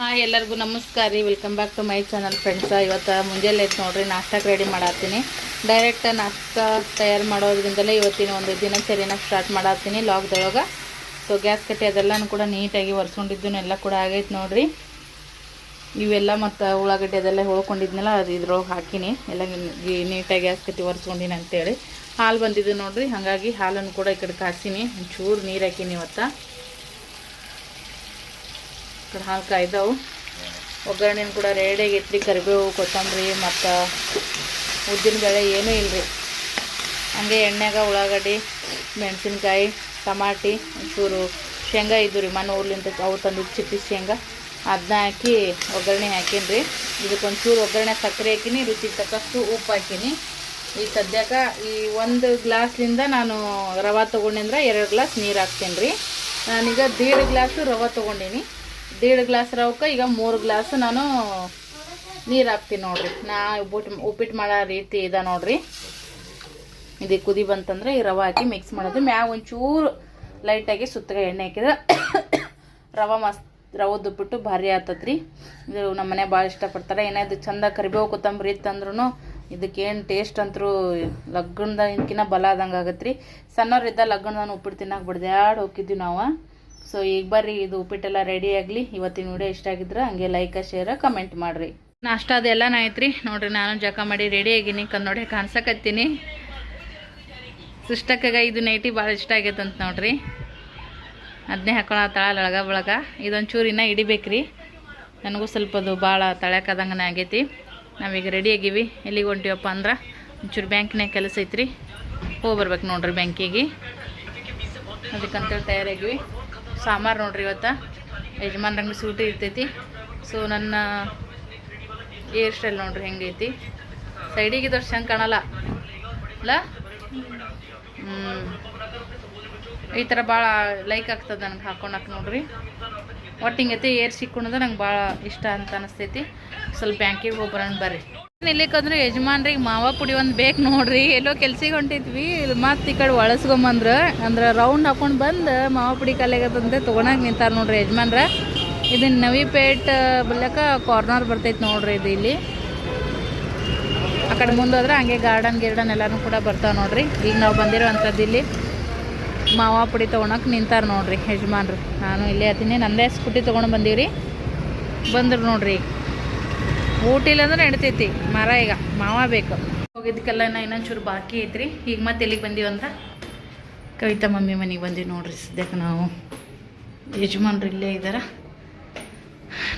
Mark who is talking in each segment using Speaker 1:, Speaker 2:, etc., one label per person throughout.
Speaker 1: Hi ಎಲ್ಲರಿಗೂ ನಮಸ್ಕಾರ ರೀ. Welcome back to my channel friends ಇವತ್ತು ಮುಂಜಾನೆ ಐತೆ ನೋಡ್ರಿ ನಾಷ್ಟಕ್ಕೆ ರೆಡಿ ಮಾಡತ್ತೀನಿ. ಡೈರೆಕ್ಟ್ ನಾಷ್ಟ ತಯಾರು ಮಾಡೋದ್ರಿಂದಲೇ ಇವತ್ತಿನ ಒಂದು ದಿನಚರಿನ ಸ್ಟಾರ್ಟ್ ಮಾಡತ್ತೀನಿ ಲಾಕ್ದೊಳಗೆ ಸೊ ಗ್ಯಾಸ್ ಕಟ್ಟಿ ಅದೆಲ್ಲನೂ ಕೂಡ ನೀಟಾಗಿ ಒರೆಸ್ಕೊಂಡಿದ್ದು ಎಲ್ಲ ಕೂಡ ಆಗೈತೆ ನೋಡ್ರಿ. ಇವೆಲ್ಲ ಮತ್ತು ಉಳ್ಳಾಗಡ್ಡೆ ಅದೆಲ್ಲ ಹೊಳ್ಕೊಂಡಿದ್ನಲ್ಲ, ಅದು ಇದ್ರೊಳಗೆ ಹಾಕಿನಿ. ಎಲ್ಲ ನೀಟಾಗಿ ಗ್ಯಾಸ್ ಕಟ್ಟಿ ಒರೆಸ್ಕೊಂಡಿನಿ ಅಂತೇಳಿ. ಹಾಲು ಬಂದಿದ್ದು ನೋಡ್ರಿ, ಹಾಗಾಗಿ ಹಾಲನ್ನು ಕೂಡ ಈ ಕಡೆ ಕಾಸಿನಿ. ಒಂಚೂರು ನೀರು ಹಾಕಿನಿ ಇವತ್ತು. ಹಾಲು ಕಾಯ್ದವು. ಒಗ್ಗರಣೆ ಕೂಡ ರೇಡಿಯಾಗಿ ಇತ್ತು ರೀ ಕರಿಬೇವು, ಕೊತ್ತಂಬರಿ ಮತ್ತು ಉದ್ದಿನ ಬೇಳೆ ಏನೂ ಇಲ್ಲರಿ ಹಂಗೆ ಎಣ್ಣೆಗ ಉಳ್ಳಾಗಡ್ಡಿ, ಮೆಣಸಿನ್ಕಾಯಿ, ಟಮಾಟಿ, ಒಂಚೂರು ಶೇಂಗಾ ಇದ್ದು ರೀ ಮನೆ ಊರ್ಲಿಂದ ಅವು ತಂದು ಚಿಪ್ಪಿ ಶೇಂಗಾ. ಅದನ್ನ ಹಾಕಿ ಒಗ್ಗರಣೆ ಹಾಕೀನಿ ರೀ ಇದಕ್ಕೆ ಒಂಚೂರು ಒಗ್ಗರಣೆ ಸಕ್ಕರೆ ಹಾಕಿನಿ, ರುಚಿಗೆ ತಕ್ಕಷ್ಟು ಉಪ್ಪು ಹಾಕೀನಿ. ಈ ಸದ್ಯಕ್ಕೆ ಈ ಒಂದು ಗ್ಲಾಸ್ಲಿಂದ ನಾನು ರವೆ ತೊಗೊಂಡಿಂದ್ರೆ ಎರಡು ಗ್ಲಾಸ್ ನೀರು ಹಾಕ್ತೀನಿ ರೀ ನಾನೀಗ ದೀಡ್ ಗ್ಲಾಸು ರವೆ ತೊಗೊಂಡೀನಿ. ದೀಡ್ ಗ್ಲಾಸ್ ರವಕ್ಕೆ, ಈಗ ಮೂರು ಗ್ಲಾಸ್ ನಾನು ನೀರು ಹಾಕ್ತೀನಿ ನೋಡ್ರಿ. ನಾ ಉಪ್ಪಿಟ್ಟು ಉಪ್ಪಿಟ್ಟು ಮಾಡೋ ರೀತಿ ಇದೆ ನೋಡ್ರಿ. ಇದು ಕುದಿ ಬಂತಂದ್ರೆ ಈ ರವೆ ಹಾಕಿ ಮಿಕ್ಸ್ ಮಾಡೋದು. ಮ್ಯಾಗ ಒಂಚೂರು ಲೈಟಾಗಿ ಸುತ್ತಗ ಎಣ್ಣೆ ಹಾಕಿದ್ರೆ ರವೆ ಮಸ್ತ್ ರವೆ ಉಪ್ಪಿಟ್ಟು ಭಾರಿ ಆತತ್ರಿ. ಇದು ನಮ್ಮ ಮನೆ ಭಾಳ ಇಷ್ಟಪಡ್ತಾರೆ. ಏನಾದ್ರು ಚಂದ ಕರಿಬೇವು ಕೊತ್ತಂಬರಿ ಇತ್ತಂದ್ರೂ ಇದಕ್ಕೇನು ಟೇಸ್ಟ್ ಅಂತರೂ ಲಗ್ನದ ಇದಕ್ಕಿಂತ ಬಲ ಆದಂಗೆ ಆಗತ್ತೆ ರೀ ಸಣ್ಣವ್ರಿದ್ದ ಲಗ್ನದ ಉಪ್ಪಿಟ್ಟು ತಿನ್ನಕ್ಕೆ ಬಿಡ್ದಾಡ್ ಹೋಗಿದ್ವಿ ನಾವು. ಸೊ ಈಗ ಬರ್ರಿ, ಇದು ಉಪ್ಪಿಟ್ಟೆಲ್ಲ ರೆಡಿ ಆಗಲಿ. ಇವತ್ತಿನ ವಿಡಿಯೋ ಇಷ್ಟ ಆಗಿದ್ರೆ ಹಂಗೆ ಲೈಕ್ ಶೇರ್ ಕಮೆಂಟ್ ಮಾಡಿರಿ. ನಾಷ್ಟ ಅದೆಲ್ಲ ಆಯ್ತು ರೀ ನೋಡ್ರಿ, ನಾನು ಜಕ ಮಾಡಿ ರೆಡಿ ಆಗಿನಿ. ಕನ್ನಡಿ ಕಾಣಿಸಕತ್ತೀನಿ. ಸುಷ್ಟಕ್ಕಾಗ ಇದು ನೈಟಿ ಭಾಳ ಇಷ್ಟ ಆಗೈತೆ ನೋಡ್ರಿ. ಅದನ್ನೇ ಹಾಕೊಳ್ಳೋ ತಳ ಒಳಗ ಬಳಗ. ಇದೊಂದು ಚೂರು ಇನ್ನೂ ಹಿಡಿಬೇಕ್ರಿ. ನನಗೂ ಸ್ವಲ್ಪ ಅದು ಭಾಳ ತಳ್ಯಾಕದಂಗನೆ ಆಗೈತಿ. ನಾವೀಗ ರೆಡಿ ಆಗೀವಿ. ಎಲ್ಲಿಗೆ ಹೊಂಟಿವಪ್ಪ ಅಂದ್ರೆ, ಒಂಚೂರು ಬ್ಯಾಂಕ್ನಾಗ ಕೆಲಸ ಐತ್ರಿ. ಹೋಗಿ ಬರ್ಬೇಕು ನೋಡ್ರಿ ಬ್ಯಾಂಕಿಗೆ. ಅದಕ್ಕಂತೇಳಿ ತಯಾರಾಗಿವಿ. ಸಾಂಬಾರು ನೋಡ್ರಿ ಇವತ್ತು. ಯಜಮಾನ್ರಂಗೆ ಸೂಟಿ ಇರ್ತೈತಿ. ಸೊ ನನ್ನ ಏರ್ ಸ್ಟೈಲ್ ನೋಡ್ರಿ ಹೆಂಗೈತಿ ಸೈಡಿಗೆ ಇದಷ್ಟು ಹೆಂಗೆ ಕಾಣಲ್ಲ. ಅಲ್ಲ? ಈ ಥರ ಭಾಳ ಲೈಕ್ ಆಗ್ತದೆ ನನಗೆ ಹಾಕೊಳಕ್ಕೆ ನೋಡ್ರಿ. ಒಟ್ಟು ಹಿಂಗೈತಿ ಏರ್ ಸಿಕ್ಕೊಂಡ್ರೆ ನಂಗೆ ಭಾಳ ಇಷ್ಟ ಅಂತ ಅನಿಸ್ತೈತಿ. ಸ್ವಲ್ಪ ಬ್ಯಾಂಕಿಗೆ ಹೋಗಿ ಬರ್ರಿ. ಇಲ್ಲಿಕಂದ್ರೆ ಯಜಮಾನ್ರಿಗೆ ಮಾವ ಪುಡಿ ಒಂದು ಬೇಕು ನೋಡ್ರಿ. ಎಲ್ಲೋ ಕೆಲ್ಸಿಗೆ ಹೊಂಟಿದ್ವಿ. ಮತ್ತೆ ಈ ಕಡೆ ಒಳಸ್ಕೊಂಬಂದ್ರೆ. ಅಂದ್ರೆ ರೌಂಡ್ ಹಾಕೊಂಡು ಬಂದು ಮಾವ ಪುಡಿ ಕಲೆಗದಂತೆ ತೊಗೊಳಕ್ಕೆ ನಿಂತಾರ ನೋಡ್ರಿ ಯಜಮಾನ್ರ. ಇದನ್ನ ನವಿಪೇಟ್ ಬಲ್ಲಕ ಕಾರ್ನರ್ ಬರ್ತೈತಿ ನೋಡ್ರಿ ಇದು ಇಲ್ಲಿ. ಆ ಕಡೆ ಮುಂದೋದ್ರೆ ಹಂಗೆ ಗಾರ್ಡನ್ ಗಿರ್ಡನ್ ಎಲ್ಲಾನು ಕೂಡ ಬರ್ತಾವೆ ನೋಡ್ರಿ. ಈಗ ನಾವು ಬಂದಿರೋವಂಥದ್ದು ಇಲ್ಲಿ ಮಾವ ಪುಡಿ ತೊಗೊಳಕ್ಕೆ ನಿಂತಾರ ನೋಡ್ರಿ ಯಜಮಾನ್ರು. ನಾನು ಇಲ್ಲೇ ಹತ್ತೀನಿ ನಂದೇ ಸ್ಕೂಟಿ ತೊಗೊಂಡು ರೀ ಬಂದ್ರು ನೋಡ್ರಿ ಊಟ ಇಲ್ಲ ಅಂದ್ರೆ ನಡಿತೈತಿ. ಮರ ಈಗ, ಮಾವ ಬೇಕು. ಹೋಗಿದ್ಕೆಲ್ಲ ನಾ ಇನ್ನೊಂಚೂರು ಬಾಕಿ ಐತ್ರಿ. ಈಗ ಮತ್ತೆ ಎಲ್ಲಿಗೆ ಬಂದೀವಿ ಅಂದ್ರೆ ಕವಿತಾ ಮಮ್ಮಿ ಮನೆಗೆ ಬಂದೀವಿ ನೋಡ್ರಿ ಸದ್ಯಕ್ಕೆ ನಾವು. ಯಜಮಾನ್ರು ಇಲ್ಲೇ ಇದ್ದಾರೆ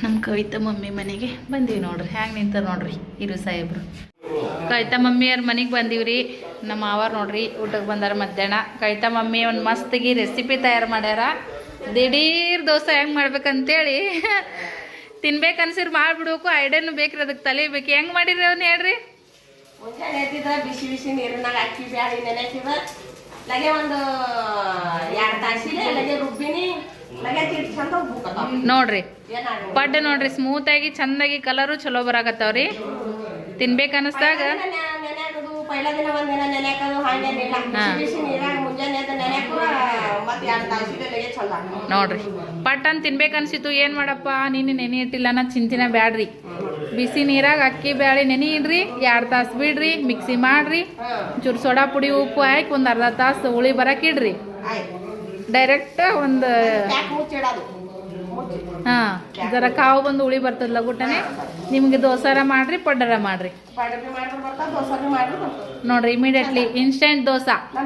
Speaker 1: ನಮ್ಮ ಕವಿತಾ ಮಮ್ಮಿ ಮನೆಗೆ ಬಂದೀವಿ ನೋಡ್ರಿ. ಹ್ಯಾಂಗೆ ನಿಂತಾರ ನೋಡ್ರಿ ಇರು ಸಾಹೇಬ್ರು. ಕವಿತಾ ಮಮ್ಮಿಯವ್ರ ಮನೆಗೆ ಬಂದೀವ್ರಿ. ನಮ್ಮ ಮಾವಾರು ನೋಡ್ರಿ ಊಟಕ್ಕೆ ಬಂದಾರ ಮಧ್ಯಾಹ್ನ. ಕವಿತಾ ಮಮ್ಮಿ ಒಂದು ಮಸ್ತಿಗೆ ರೆಸಿಪಿ ತಯಾರು ಮಾಡ್ಯಾರ. ದಿಢೀರ್ ದೋಸೆ ಹೆಂಗೆ ಮಾಡ್ಬೇಕಂತೇಳಿ. ತಿನ್ಬೇಕು ಅನ್ಸಿರ್ ಮಾಡ್ಬಿಡ್ಬೇಕು ಐಡಿಯಾನು ಬೇಕ್ರಿ ಅದಕ್ಕೆ ತಲೆ ಬೇಕು. ಹೆಂಗೆ ಮಾಡಿರಿ ಅವ್ನು ಹೇಳ್ರಿ?
Speaker 2: ಮುಂಜಾನೆ ಬಿಸಿ ಬಿಸಿ ನೀರಿನಾಗ ಅಕ್ಕಿ ಬ್ಯಾಳಿ ನೆನೆಸಿದ ಲಗೆ ಒಂದು ಎರಡು ತಾಸಿಲೆ ಲಗೆ ರುಬ್ಬಿನಿ
Speaker 1: ನೋಡ್ರಿ ಪಡ್ಡ ನೋಡ್ರಿ ಸ್ಮೂತ್ ಆಗಿ ಚಂದಾಗಿ ಕಲರು ಚಲೋ ಬರಾಕತ್ತಾವ್ರಿ. ತಿನ್ಬೇಕು ಅನಿಸ್ದಾಗ? ನೋಡ್ರಿ. ಪಟ್ಟನ್ ಅಂತ ತಿನ್ಬೇಕು ಅನ್ಸಿತ್ತು ಏನು ಮಾಡಪ್ಪ? ನೀನು ನೆನೆ ಇಟ್ಟಿಲ್ಲ ನಾ ಚಿಂತಿನ ಬ್ಯಾಡ್ರಿ. ಬಿಸಿ ನೀರಾಗ ಅಕ್ಕಿ ಬ್ಯಾಳಿ ನೆನೆ ಇಡ್ರಿ ಎರಡು ತಾಸು ಬಿಡ್ರಿ ಮಿಕ್ಸಿ ಮಾಡ್ರಿ. ಚೂರು ಸೋಡಾ ಪುಡಿ ಉಪ್ಪು ಹಾಕಿ ಒಂದು ಅರ್ಧ ತಾಸು ಹುಳಿ ಬರಕ್ಕೆ ಇಡ್ರಿ. ಡೈರೆಕ್ಟ್ ಒಂದು ಹಾಂ ಜರ ಕಾವು ಬಂದು ಉಳಿ ಬರ್ತದ ಲಗುಟನೆ ನಿಮಗೆ ದೋಸಾರ ಮಾಡ್ರಿ ಪಡ್ಡರ ಮಾಡ್ರಿ. ನೋಡ್ರಿ ಇಮಿಡಿಯೇಟ್ಲಿ ಇನ್ಸ್ಟೆಂಟ್ ದೋಸಾ.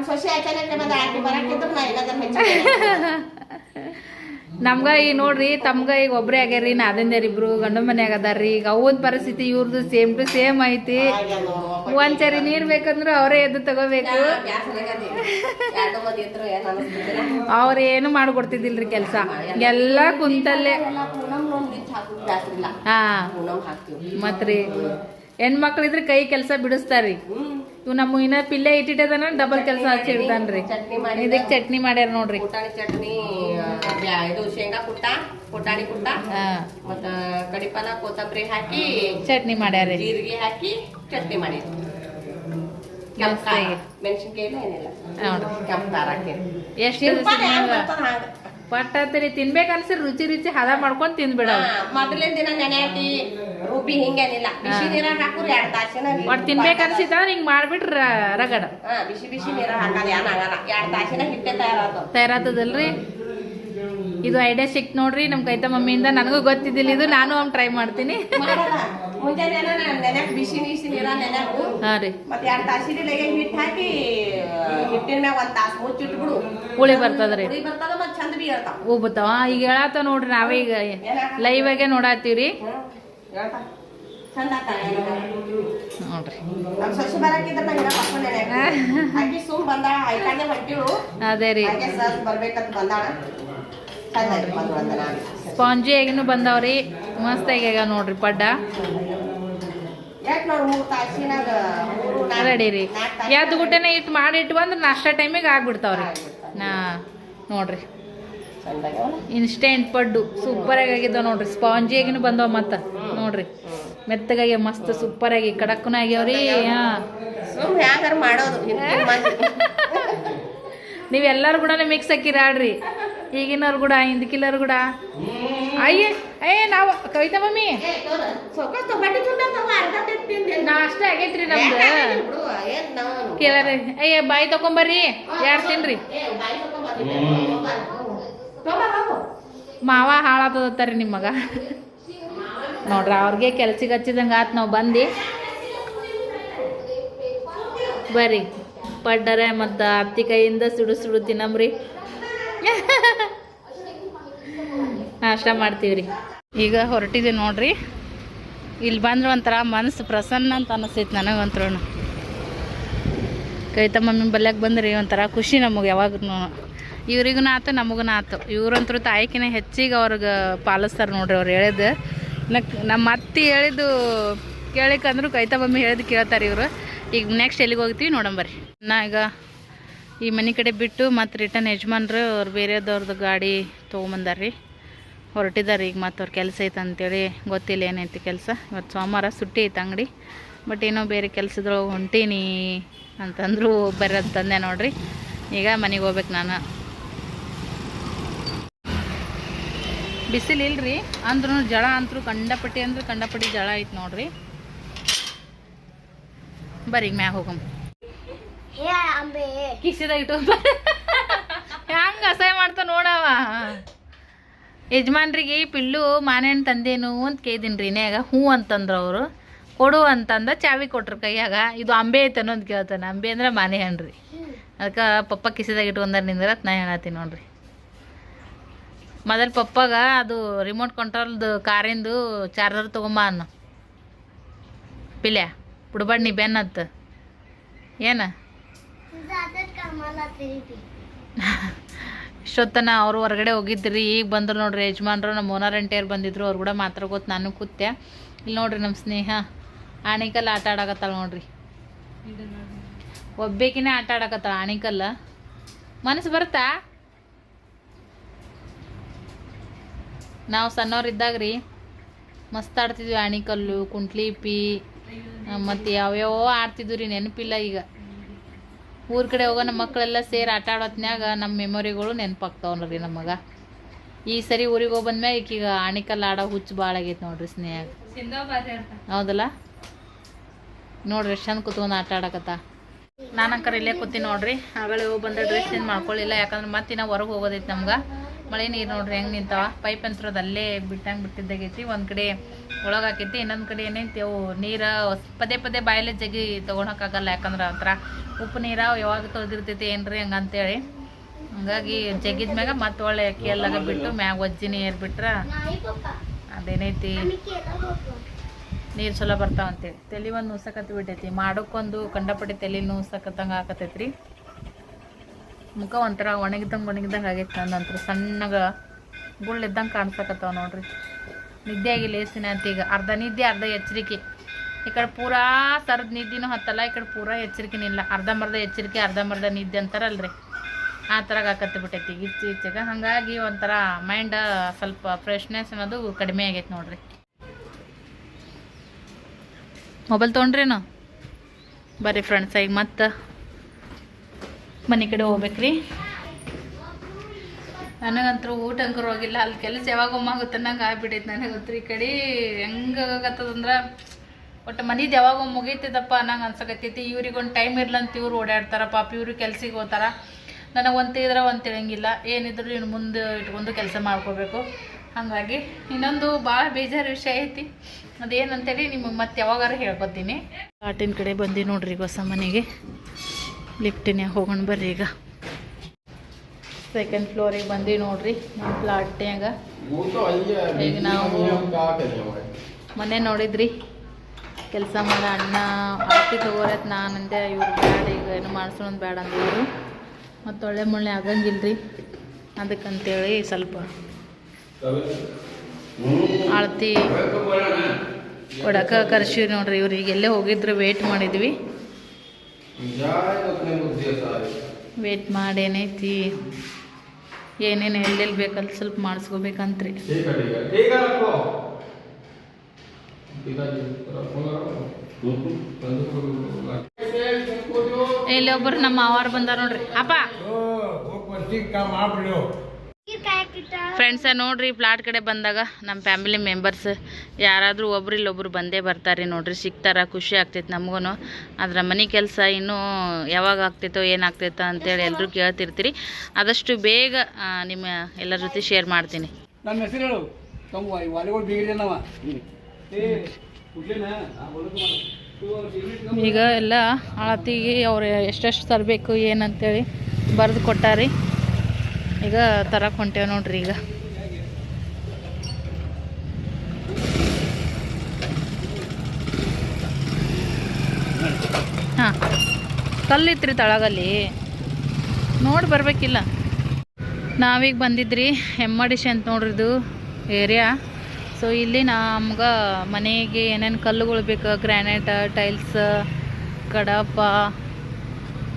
Speaker 2: ನಾ
Speaker 1: ನಮ್ಗ ಈಗ ನೋಡ್ರಿ ತಮ್ಗ ಈಗ ಒಬ್ರೇ ಆಗ್ಯಾರ್ರಿ ನಾದಿಂದೇರ್ ಇಬ್ರು ಗಂಡು ಮನ್ಯಾಗ ಅದಾರ್ರಿ. ಈಗ ಅವನ್ ಪರಿಸ್ಥಿತಿ ಇವ್ರದ್ದು ಸೇಮ್ ಟು ಸೇಮ್ ಐತಿ. ಒಂದ್ ಚರಿ ನೀರ್ ಬೇಕಂದ್ರು ಅವರೇ ಎದ್ದು ತಗೋಬೇಕು. ಅವ್ರ ಏನು ಮಾಡ್ಕೊಡ್ತಿದ್ದಿಲ್ರಿ ಕೆಲ್ಸ. ಎಲ್ಲ ಕುಂತಲ್ಲೇ. ಹ. ಮತ್ರಿ, ಹೆಣ್ಮಕ್ಳಿದ್ರೆ ಕೈ ಕೆಲಸ ಬಿಡಿಸ್ತಾರ್ರಿ. ಇವ್ ನಮ್ಮ ಇನ್ನ ಪಿಲ್ಲೆ ಇಟ್ಟಿಟ್ಟದನ ಡಬಲ್ ಕೆಲಸ ಹಚ್ಚಿಡ್ತಾನ್ರಿ. ಇದಕ್ ಚಟ್ನಿ ಮಾಡ್ಯಾರ ನೋಡ್ರಿ.
Speaker 2: ಚಟ್ನಿ ಇದು ಶೇಂಗಾ ಕುಟ್ಟ ಪುಟಾಣಿ ಕುಟ್ಟ
Speaker 1: ಹಾ.
Speaker 2: ಮತ್ತ ಕಡಿಪಾಲ ಕೊತ್ತಂಬರಿ ಹಾಕಿ
Speaker 1: ಚಟ್ನಿ ಮಾಡ್ಯಾರ
Speaker 2: ಜೀರಿಗೆ ಹಾಕಿ ಚಟ್ನಿ ಹಂಗ
Speaker 1: ಪಟ್ಟತ್ರಿ ತಿನ್ಬೇಕು ಅನ್ಸಿರ್ ರುಚಿ ರುಚಿ ಹದ ಮಾಡ್ಕೊಂಡ್ ತಿನ್ಬಿಡ
Speaker 2: ಮೊದಲಿನ ದಿನ ನೆನೆ ಹಾಕಿ ರುಬ್ಬಿ ಹಿಂಗೇನಿಲ್ಲ. ಬಿಸಿ ನೀರಾಗ ಹಾಕುರ್ ಎರಡ್ ತಾಸಿನ
Speaker 1: ಒಟ್ ತಿನ್ಬೇಕು ಅನ್ಸಿತ್ತಂದ್ರೆ ಹಿಂಗ್ ಮಾಡ್ಬಿಟ್ರ ರಗಡ.
Speaker 2: ಹಾ ಬಿಸಿ ಬಿಸಿ ನೀರ ಹಾಕಲ್ಲ ಏನಾಗಲ್ಲ ಎರಡ್ ತಾಸಿನ ಹಿಟ್ಟೆ ತಯಾರಾತು
Speaker 1: ತಯಾರಾತದಲ್ರಿ? ಇದು ಐಡಿಯಾ ಸಿಕ್ ನೋಡ್ರಿ ನಮ್ ಕೈತ ಮಮ್ಮಿಯಿಂದ. ನನಗೂ ಗೊತ್ತಿದ್ದಿಲ್ಲ ಇದು. ನಾನು ಅವ್ನು ಟ್ರೈ ಮಾಡ್ತೀನಿ.
Speaker 2: ಬಿಸಿ ನೀರ
Speaker 1: ಹಾ ರೀ.
Speaker 2: ಮತ್ತೆ ಎರಡ್ ತಾಸಿನ ಲಗೆ ಹಿಟ್ಟು ಹಾಕಿ ಹಿಟ್ಟಿನ ಮ್ಯಾಗ ಒಂದ್ ತಾಸು ಮುಚ್ಚಿಟ್ಬಿಡು
Speaker 1: ಹುಳಿ ಬರ್ತದ್ರಿ
Speaker 2: ಬರ್ತದ ಚಂದ ಬಿ
Speaker 1: ಉಬ್ಬತಾವ ಈಗ ಹೇಳತ್ತ ನೋಡ್ರಿ ನಾವೇ ಈಗ ಲೈವ್ ಆಗೇ ನೋಡಾತೀವ್ರಿ
Speaker 2: ಆತ
Speaker 1: ನೋಡ್ರಿ. ಅದೇ ರೀ.
Speaker 2: ಬರ್ಬೇಕಂತ ಬಂದಾಳ ಚಂದ ಆಯ್ತು ಬಂದ್ ಬಂದನ
Speaker 1: ಸ್ಪಾಂಜಿ ಹೇಗೇನು ಬಂದವ್ರಿ? ಮಸ್ತ್ ಆಗ್ಯಾಗ ನೋಡ್ರಿ ಪಡ್ಡ? ರೆಡಿ ರೀ ಎದ್ದು ಗುಟ್ಟೆನ ಇಟ್ಟು ಮಾಡಿ ಇಟ್ಟು ಬಂದ್ರೆ ನಾಷ್ಟ ಟೈಮಿಗೆ ಆಗ್ಬಿಡ್ತಾವ್ರಿ. ನಾ ನೋಡ್ರಿ? ಇನ್ಸ್ಟೆಂಟ್ ಪಡ್ಡು. ಸೂಪರ್ ಆಗಿ ಆಗಿದ್ದಾವ ನೋಡ್ರಿ. ಸ್ಪಾಂಜಿ ಆಗಿನ ಬಂದವ ಮತ್ತ? ನೋಡ್ರಿ. ಮೆತ್ತಗಾಗಿ ಮಸ್ತ್ ಸೂಪರ್ ಆಗಿ ಕಡಕ್ಕನ ಆಗ್ಯಾವ್ರಿ. ಹಾಂ. ನೀವೆಲ್ಲರೂ ಕೂಡ ಮಿಕ್ಸ್ ಹಾಕಿರಿ ಆಡ್ರಿ. ಈಗಿನವ್ರು ಕೂಡ ಹಿಂದಕಿಲ್ಲರು ಕೂಡ. ಅಯ್ಯ ಏ ನಾವು ಕವಿತಾ ಮಮ್ಮಿ.
Speaker 2: ನಾ
Speaker 1: ಅಷ್ಟೇ ಆಗೈತ್ರಿ ನಮ್ದು. ಕೇಳಾರ ಅಯ್ಯ ಬಾಯಿ ತಕೊಂಬರ್ರಿ ಯಾರು ತಿನ್ರಿ. ಮಾವ ಹಾಳಾತದತ್ತಾರಿ ನಿಮ್ಮ ಮಗ. ನೋಡ್ರಿ ಅವ್ರಿಗೆ ಕೆಲ್ಸಿಗೆ ಹಚ್ಚಿದಂಗೆ ಆತ್ ನಾವು ಬಂದು. ಬರ್ರಿ. ಪಡ್ಡರೆ ಮತ್ತು ಅತ್ತಿ ಕೈಯಿಂದ ಸುಡು ಸುಡು ತಿನ್ನಮ್ರಿ. ನಾಷ್ಟ ರೀ ಈಗ ಹೊರಟಿದೆ ನೋಡ್ರಿ. ಇಲ್ಲಿ ಬಂದ್ರೆ ಒಂಥರ ಮನಸ್ಸು ಪ್ರಸನ್ನ ಅಂತ ಅನಿಸ್ತೈತೆ ನನಗಂತರೂ ಕವಿತಾ ಮಮ್ಮಿ ಬಲ್ಯಾಗ ಬಂದ್ರಿ, ಒಂಥರ ಖುಷಿ ನಮಗೆ ಯಾವಾಗೂ ಇವ್ರಿಗೂ ಆತು ನಮಗೂ ಆತು ಇವ್ರಂತರೂ ತಾಯಿಕಿನ ಹೆಚ್ಚಿಗೆ ಅವ್ರಿಗೆ ಪಾಲಿಸ್ತಾರೆ ನೋಡ್ರಿ ಅವ್ರು ಹೇಳಿದ್ದು ನಕ್ ನಮ್ಮ ಅತ್ತಿ ಹೇಳಿದ್ದು ಕೇಳಿಕಂದ್ರು ಕವಿತಾ ಮಮ್ಮಿ ಹೇಳಿದ್ದು ಕೇಳ್ತಾರೆ ಇವರು. ಈಗ ನೆಕ್ಸ್ಟ್ ಎಲ್ಲಿಗೆ ಹೋಗ್ತೀವಿ ನೋಡಂಬರ್ರಿ ನಾ ಈಗ ಈ ಮನೆ ಕಡೆ ಬಿಟ್ಟು ಮತ್ತು ರಿಟರ್ನ್ ಯಜಮಾನ್ರು ಅವ್ರು ಬೇರೆದವ್ರದ್ದು ಗಾಡಿ ತೊಗೊಂಬಂದಾರ್ರಿ. ಹೊರಟಿದ್ದಾರೆ ಈಗ ಮತ್ತು ಅವ್ರ ಕೆಲಸ ಐತೆ ಅಂತೇಳಿ ಗೊತ್ತಿಲ್ಲ ಏನೈತಿ ಕೆಲಸ. ಇವತ್ತು ಸೋಮವಾರ ಸುಟ್ಟಿ ಐತೆ ಅಂಗಡಿ. ಬಟ್ ಏನೋ ಬೇರೆ ಕೆಲಸದೊಳಗೆ ಹೊಂಟೀನಿ ಅಂತಂದ್ರು ಬರ್ರಿ ತಂದೆ ನೋಡ್ರಿ. ಈಗ ಮನೆಗೆ ಹೋಗ್ಬೇಕು ನಾನು. ಬಿಸಿಲು ಇಲ್ರಿ, ಅಂದ್ರೂ ಜಳ ಅಂತರೂ ಕಂಡಪಟ್ಟಿ ಅಂದ್ರೆ ಕಂಡಪಟ್ಟಿ ಜಳ ಐತೆ ನೋಡ್ರಿ. ಬರ್ರಿ ಮ್ಯಾಗ ಹೋಗಮ್. ಕಿಸಿದಾಗ ಇಟ್ಟು ಅಸಹ್ಯ ಮಾಡ್ತಾ ನೋಡವ? ಯಜಮಾನ್ರಿಗೆ ಪಿಲ್ಲು ಮಾನೇನ್ ತಂದೇನು ಅಂತ ಕೇಳಿದೀನಿ ರೀ ನ್ಯಾಗ ಹ್ಞೂ ಅಂತಂದ್ರು ಅವರು. ಕೊಡು ಅಂತಂದ ಚಾವಿ ಕೊಟ್ರು ಕೈಯಾಗ. ಇದು ಅಂಬೆ ಐತನು ಅಂತ ಕೇಳ್ತಾನೆ. ಅಂಬೆ ಅಂದ್ರೆ ಮಾನೆ ಹಣ್ರಿ ಅದಕ್ಕೆ ಪಪ್ಪ ಕಿಸಿದಾಗ ಇಟ್ಕೊಂಡಾರ ನಿಂದ್ರತ್ ನಾ ಹೇಳತ್ತೀನಿ ನೋಡ್ರಿ. ಮೊದಲು ಪಪ್ಪಾಗ ಅದು ರಿಮೋಟ್ ಕಂಟ್ರೋಲ್ದು ಕಾರಿಂದು ಚಾರ್ಜರ್ ತೊಗೊಂಬ ಅನ್ನು. ಪಿಲ್ಯ ಬಿಡ್ಬಾಡ್ ನೀ ಬೆನ್ನತ್ತು ಏನ? ಇಷ್ಟೊತ್ತನ ಅವ್ರು ಹೊರಗಡೆ ಹೋಗಿದ್ರಿ, ಈಗ ಬಂದ್ರು ನೋಡ್ರಿ, ಯಜಮಾನ್ರು ನಮ್ಮ ಓನರ್ ಬಂದಿದ್ರು, ಅವ್ರು ಕೂಡ ಮಾತಾಡ್ಕೋತ ನಾನು ಕೂತ್ಯ ಇಲ್ಲಿ ನೋಡ್ರಿ ನಮ್ಮ ಸ್ನೇಹ ಆಣಿಕಲ್ ಆಟ ಆಡಕತ್ತಾಳ ನೋಡ್ರಿ. ಒಬ್ಬೇಕಿನೇ ಆಟ ಆಡಕತ್ತಾಳ ಆಣಿಕಲ್ಲ ಮನಸ್ಸು ಬರ್ತಾ ನಾವು ಸಣ್ಣವ್ರಿದ್ದಾಗ ರೀ ಮಸ್ತ್ ಆಡ್ತಿದ್ವಿ ಆಣಿಕಲ್ಲು ಕುಂಟ್ಲಿಪಿ ಮತ್ತು ಯಾವ್ಯಾವೋ ಆಡ್ತಿದ್ವಿ ರೀ, ನೆನಪಿಲ್ಲ ಈಗ. ಊರ ಕಡೆ ಹೋಗೋ ನಮ್ಮ ಮಕ್ಕಳೆಲ್ಲ ಸೇರಿ ಆಟ ಆಡೋತ್ನ್ಯಾಗ ನಮ್ಮ ಮೆಮೊರಿಗಳು ನೆನಪಾಗ್ತಾವ ರೀ ನಮಗೆ ಈ ಸರಿ ಊರಿಗೆ ಹೋಗಿ ಬಂದ್ಮ್ಯಾಗ ಈಕೀಗ ಆಣಿಕಲ್ ಆಡೋ ಹುಚ್ಚು ಭಾಳ ಆಗೈತೆ ನೋಡ್ರಿ ಸ್ನೇಹ. ಹೌದಲ್ಲ? ನೋಡ್ರಿ ಎಷ್ಟು ಚಂದ ಕುತ್ಕೊಂಡು ಆಟ ಆಡಕತ್ತ. ನಾನಂಕರ ಇಲ್ಲೇ ಕೂತೀನಿ ನೋಡ್ರಿ. ಆಗಳೇ ಹೋಗಿ ಬಂದ್ರೆ ಡ್ರೆಸ್ ಚೇಂಜ್ ಮಾಡ್ಕೊಳ್ಳಿಲ್ಲ ಯಾಕಂದ್ರೆ ಮತ್ತೆ ನಾವು ಹೊರಗೆ ಹೋಗೋದೈತೆ ನಮ್ಗೆ. ಮಳೆ ನೀರು ನೋಡ್ರಿ ಹೆಂಗೆ ನಿಂತಾವ. ಪೈಪ್ ಅಂತರದ್ದು ಅಲ್ಲೇ ಬಿಟ್ಟಂಗೆ ಬಿಟ್ಟಿದ್ದಾಗೈತಿ. ಒಂದು ಕಡೆ ಒಳಗೆ ಹಾಕೈತಿ ಇನ್ನೊಂದು ಕಡೆ ಏನೈತಿ ಅವು ನೀರು ಪದೇ ಪದೇ ಬಾಯಲ್ಲಿ ಜಗಿ ತೊಗೊಳಕ್ಕಾಗಲ್ಲ ಯಾಕಂದ್ರೆ ಒಂಥರ ಉಪ್ಪು ನೀರು ಯಾವಾಗ ತೊಳೆದಿರ್ತೈತಿ ಏನ್ರಿ ಹಂಗೆ ಅಂತೇಳಿ ಹಂಗಾಗಿ ಜಗ್ಗಿದ ಮ್ಯಾಗ ಮತ್ತೆ ಒಳ್ಳೆ ಅಕ್ಕಿ ಅಕ್ಕಿಯಲ್ಲಾಗ ಬಿಟ್ಟು, ಮ್ಯಾಗ ಒಜ್ಜಿ ನೀರು ಅದೇನೈತಿ ನೀರು ಚಲೋ ಬರ್ತಾವ ಅಂತೇಳಿ. ತಲೆ ಒಂದು ನೂಸಕತ್ತು ಬಿಟ್ಟೈತಿ. ಮಾಡೋಕ್ಕೊಂದು ಕಂಡಪಟ್ಟಿ ತಲೆ ನುಸಕತ್ತಂಗೆ ಹಾಕತೈತ್ರಿ ಮುಖ ಒಂಥರ ಒಣಗಿದಂಗೆ ಒಣಗಿದಂಗೆ ಆಗೈತೆ ನಂತರ ಸಣ್ಣಗೆ ಗುಳ್ಳಿದ್ದಂಗೆ ಕಾಣ್ಸಕತ್ತಾವ ನೋಡ್ರಿ. ನಿದ್ದೆ ಆಗಿಲ್ಲ ಏಸಿನ ಅಂತ ಈಗ ಅರ್ಧ ನಿದ್ದೆ, ಅರ್ಧ ಎಚ್ಚರಿಕೆ. ಈ ಕಡೆ ಪೂರಾ ಥರದ ನಿದ್ದೆನೂ ಹತ್ತಲ್ಲ, ಈ ಕಡೆ ಪೂರಾ ಎಚ್ಚರಿಕೆನಿಲ್ಲ ಅರ್ಧಂಬರ್ಧ ಎಚ್ಚರಿಕೆ, ಅರ್ಧಂಬರ್ಧ ನಿದ್ದೆ ಅಂತಾರಲ್ರಿ. ಆ ಥರ ಆಕತ್ತಿ ಬಿಟ್ಟೈತಿ ಇತ್ತೀಚೆಗೆ ಹಾಗಾಗಿ ಒಂಥರ ಮೈಂಡ್ ಸ್ವಲ್ಪ ಫ್ರೆಶ್ನೆಸ್ ಅನ್ನೋದು ಕಡಿಮೆ ಆಗೈತೆ ನೋಡ್ರಿ. ಮೊಬೈಲ್ ತೊಗೊಂಡ್ರೇನು? ಬರ್ರಿ ಫ್ರೆಂಡ್ಸ್ ಈಗ ಮತ್ತೆ ಮನೆ ಕಡೆ ಹೋಗ್ಬೇಕ್ರಿ. ನನಗಂತೂ ಊಟ ಅಂಕರು ಹೋಗಿಲ್ಲ. ಅಲ್ಲಿ ಕೆಲಸ ಯಾವಾಗ ಒಮ್ಮಾಗುತ್ತೆ ನಂಗೆ ಆಗ್ಬಿಟ್ಟೈತೆ ನನಗಂತೂ ಈ ಕಡೆ. ಹೆಂಗಾಗತ್ತದಂದ್ರೆ ಒಟ್ಟು ಮನೇದು ಯಾವಾಗ ಮುಗೀತದಪ್ಪ ನಂಗೆ ಅನ್ಸಕತ್ತೈತಿ. ಇವ್ರಿಗೊಂದು ಟೈಮ್ ಇರ್ಲಂತ ಇವ್ರು ಓಡಾಡ್ತಾರ. ಪಾಪ ಇವರು ಕೆಲ್ಸಿಗೆ ಹೋಗ್ತಾರ ನನಗೆ ಒಂದು ತಿಳಿದ್ರೆ ಒಂದು ತಿಳಿಯಂಗಿಲ್ಲ. ಏನಿದ್ರು ಇನ್ನು ಮುಂದೆ ಇಟ್ಕೊಂಡು ಕೆಲಸ ಮಾಡ್ಕೋಬೇಕು. ಹಾಗಾಗಿ ಇನ್ನೊಂದು ಭಾಳ ಬೇಜಾರು ವಿಷಯ ಐತಿ. ಅದೇನಂತೇಳಿ ನಿಮಗೆ ಮತ್ತೆ ಯಾವಾಗಾರು ಹೇಳ್ಕೊತೀನಿ. ಆಟಿನ ಕಡೆ ಬಂದು ನೋಡ್ರಿ ಹೊಸ ಮನೆಗೆ. ಲಿಫ್ಟಿನ ಹೋಗೋಣ ಬರ್ರಿ ಈಗ. ಸೆಕೆಂಡ್ ಫ್ಲೋರಿಗೆ ಬಂದು ನೋಡ್ರಿ ನಮ್ಮ ಪ್ಲಾಟ್ನ್ಯಾಗ ಈಗ ನಾವು ಮೊನ್ನೆ ನೋಡಿದ್ರಿ ಕೆಲಸ ಮಾಡೋ ಅಣ್ಣ ಆರ್ತಿ ತಗೋರತ್ ನಾನಂದೆ ಇವ್ರು ಬೇಡ ಈಗ ಏನು ಮಾಡಿಸೋಣ ಬೇಡ ಅಂದ ಇವರು. ಮತ್ತು ಒಳ್ಳೆ ಮುಳ್ಳೆ ಆಗಂಗಿಲ್ಲ ರೀ ಅದಕ್ಕಂತೇಳಿ ಸ್ವಲ್ಪ ಆಳ್ತಿ ಕೊಡಕ ಕರ್ಸೀವಿ ನೋಡ್ರಿ ಇವ್ರಿಗೆ ಎಲ್ಲೇ ಹೋಗಿದ್ರು ವೇಟ್ ಮಾಡಿದ್ವಿ. ವೇಟ್ ಮಾಡೇನೈತಿ. ಏನೇನು ಎಲ್ಲೆಲ್ಲಿ ಬೇಕಲ್ಲಿ ಸ್ವಲ್ಪ ಮಾಡಿಸ್ಕೋಬೇಕಂತ್ರಿ. ಇಲ್ಲಿ ಒಬ್ಬರು ನಮ್ಮ ಮಾವಾರು ಬಂದಾರ ನೋಡ್ರಿ. ಅಪ್ಪ. ಫ್ರೆಂಡ್ಸ ನೋಡ್ರಿ ಪ್ಲಾಟ್ ಕಡೆ ಬಂದಾಗ ನಮ್ಮ ಫ್ಯಾಮಿಲಿ ಮೆಂಬರ್ಸ್ ಯಾರಾದರೂ ಒಬ್ರು ಇಲ್ಲೊಬ್ರು ಬಂದೇ ಬರ್ತಾರೆ ನೋಡ್ರಿ. ಸಿಗ್ತಾರ ಖುಷಿ ಆಗ್ತೈತೆ ನಮಗೂ ಆದ್ರೆ ಮನೆ ಕೆಲಸ ಇನ್ನೂ ಯಾವಾಗ ಆಗ್ತೈತೋ ಏನಾಗ್ತೈತೋ ಅಂತೇಳಿ ಎಲ್ಲರೂ ಕೇಳ್ತಿರ್ತೀರಿ. ಆದಷ್ಟು ಬೇಗ ನಿಮ್ಮ ಎಲ್ಲರ ಜೊತೆ ಶೇರ್ ಮಾಡ್ತೀನಿ.
Speaker 3: ನಮ್ಮ ಹೆಸರು
Speaker 1: ಈಗ ಎಲ್ಲ ಅಳತಿಗೆ ಅವ್ರು ಎಷ್ಟೆಷ್ಟು ತರಬೇಕು ಏನಂತೇಳಿ ಬರೆದು ಕೊಟ್ಟಾರಿ. ಈಗ ತರಕ್ಕೆ ಹೊಂಟೇವೆ ನೋಡ್ರಿ ಈಗ. ಹಾಂ, ಕಲ್ಲಿತ್ರಿ ತಳಗಲ್ಲಿ. ನೋಡಿ ಬರಬೇಕಿಲ್ಲ. ನಾವೀಗ ಬಂದಿದ್ರಿ ಹೆಮ್ಮಡಿಶಿ ಅಂತ ನೋಡ್ರಿ ಇದು ಏರಿಯಾ ಸೊ ಇಲ್ಲಿ ನಮ್ಗೆ ಮನೆಗೆ ಏನೇನು ಕಲ್ಲುಗಳು ಬೇಕು? ಗ್ರ್ಯಾನೈಟ್ ಟೈಲ್ಸ್, ಕಡಪ,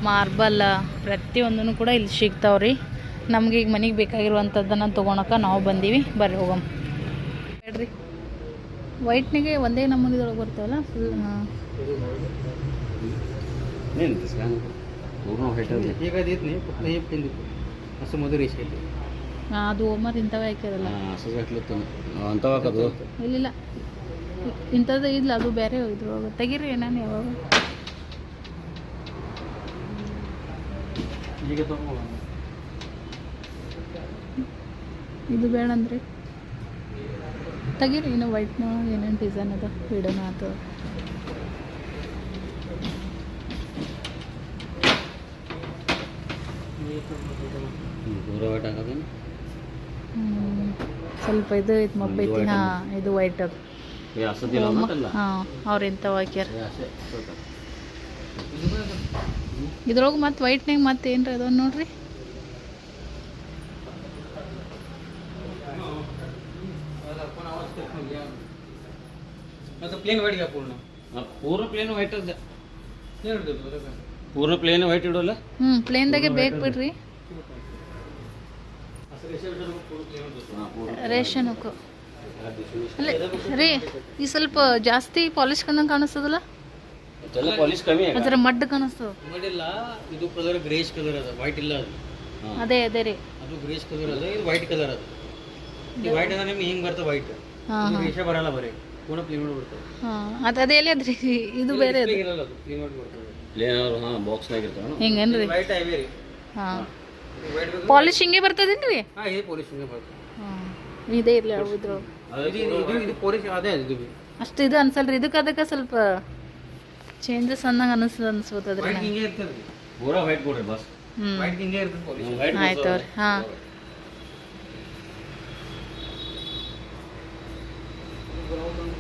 Speaker 1: ಮಾರ್ಬಲ್ ಪ್ರತಿಯೊಂದೂ ಕೂಡ ಇಲ್ಲಿ ಸಿಗ್ತಾವ್ರಿ. ನಮ್ಗೆ ಈಗ ಮನೆಗೆ ಬೇಕಾಗಿರುವಂಥದ್ದನ್ನು ತೊಗೊಳಕ್ಕೆ ನಾವು ಬಂದೀವಿ. ಬರ್ರಿ ಹೋಗಮ್ಮ ಹೇಳ್ರಿ. ವೈಟ್ನಿಗೆ ಒಂದೇ ನಮೂನಿದೊಳಗೆ ಬರ್ತಾವಲ್ಲ? ಫುಲ್ ಅದು ಒಮ್ಮರ್ ಇಂಥವೇ
Speaker 3: ಅಂತವಾಕದು
Speaker 1: ಇಲ್ಲಿಲ್ಲ ಇಂಥದ್ದು ಇಲ್ಲ ಅದು ಬೇರೆ ಇದ್ರೊಳಗೆ ತೆಗೀರಿ ನಾನು ಯಾವಾಗ?
Speaker 3: ಈಗ ತಗೊಂಡು
Speaker 1: ಇದು ಬೇಡ ಅಂದ್ರೆ ತೆಗೀರಿ ಇನ್ನು ವೈಟ್ನ ಏನೇನು ಡಿಸೈನ್ ಅದ
Speaker 3: ಬಿಡೋಣ ಅದು
Speaker 1: ಹ್ಮ್. ಸ್ವಲ್ಪ ಇದು ಐತೆ ಮಬ್ಬೈತಿ ಹಾಂ ಇದು ವೈಟ್ ಅದು. ಹಾಂ ಅವ್ರು ಇಂಥವು ಹಾಕ್ಯಾರ. ಇದ್ರೊಳಗೆ ಮತ್ತೆ ವೈಟ್ನಾಗ ಮತ್ತೆ ಏನ್ರಿ ಅದಾವ ನೋಡ್ರಿ.
Speaker 3: ಪ್ಲೇನ್ ವೈಟ್ ಪೂರ್ಣ
Speaker 4: ಪೂರ್ಣ ಪ್ಲೇನ್ ವೈಟ್ ಅದ.
Speaker 3: ಅದಕ್ಕೆ.
Speaker 4: ಪೂರ್ಣ ಪ್ಲೇನ್ ವೈಟ್ ಇಡೋಲ್ಲ?
Speaker 1: ಹ್ಞೂ ಪ್ಲೇನ್ದಾಗೆ ಬೇಕು ಬಿಡ್ರಿ. ರೇಷನ್ಕು ಅಲ್ಲೇ ರೀ ಈ ಸ್ವಲ್ಪ ಜಾಸ್ತಿ ಪಾಲಿಶ್ ಕಂದಂಗ್ ಕಾಣಿಸ್ತದಲ್ಲ?
Speaker 4: ಪಾಲಿಶ್ ಕಮ್ಮಿ
Speaker 1: ಅದರ ಮಡ್ಡು ಕಾಣಿಸ್ತದ.
Speaker 3: ಮಾಡಿಲ್ಲ ಇದು ಕಲರ್ ಗ್ರೇಷ್ ಕಲರ್ ಅದ ವೈಟ್ ಇಲ್ಲ ಅದು.
Speaker 1: ಅದೇ ಅದೇ ರೀ.
Speaker 3: ಅದು ಗ್ರೇಷ್ ಕಲರ್ ಅದ ಇದು ವೈಟ್ ಕಲರ್ ಅದ. ಈ ವೈಟ್ ಅಂದ್ರೆ ನಿಮ್ಗೆ ಹಿಂಗೆ ಬರ್ತದೆ ವೈಟ್
Speaker 1: ಹಾಂ ಹಾಂ.
Speaker 3: ಗ್ರೇಷೇ ಬರಲ್ಲ ಬರೀ. ಮಾಡಿ
Speaker 1: ಹಾಂ ಅದು ಅದೇ ಎಲ್ಲಿ ಅದ್ರಿ ಇದು ಬೇರೆ ಅದು.
Speaker 3: ಇರಲ್ಲ ಅದು ಪ್ಲೇನ್ ಮಾಡಿ ಬರ್ತದೆ
Speaker 4: ಪ್ಲೇನ್ ಅವ್ರು ಹಾಂ ಬಾಕ್ಸ್ನಾಗ ಇರ್ತಾವ
Speaker 1: ಹಿಂಗೇನ್ರಿ
Speaker 3: ವೈಟ್ ಐವೇ ರೀ.
Speaker 1: ಹಾಂ.
Speaker 3: ಹಾಂ. ಇದು ಪೊಲೀಸ್ ಹಿಂಗೆ ಬರ್ತದೆ.
Speaker 1: ಹಾಂ ಇದೇ ಇರಲಿ ಇದ್ರು
Speaker 3: ಇದು ಇದು ಇದು ಪೊಲೀಸ್ ಅದೇ ಇದು
Speaker 1: ಅಷ್ಟು ಇದು ಅನ್ಸಲ್ರಿ ಇದಕ್ಕೆ ಅದಕ್ಕೆ ಸ್ವಲ್ಪ ಚೇಂಜಸ್ ಅನ್ನಂಗೆ ಅನಿಸ್ತದ ಅನ್ಸ್ಬೋದ್ರಿ
Speaker 3: ಹಿಂಗೆ ಇರ್ತದೆ.
Speaker 4: ಪೂರಾ ವೈಟ್ ಕೊಡ್ರಿ ಬಸ್.
Speaker 1: ಹ್ಞೂ
Speaker 3: ವೈಟ್ ಹಿಂಗೆ ಇರ್ತದೆ
Speaker 1: ಆಯ್ತು ಅವ್ರಿ ಹಾಂ.
Speaker 4: growth on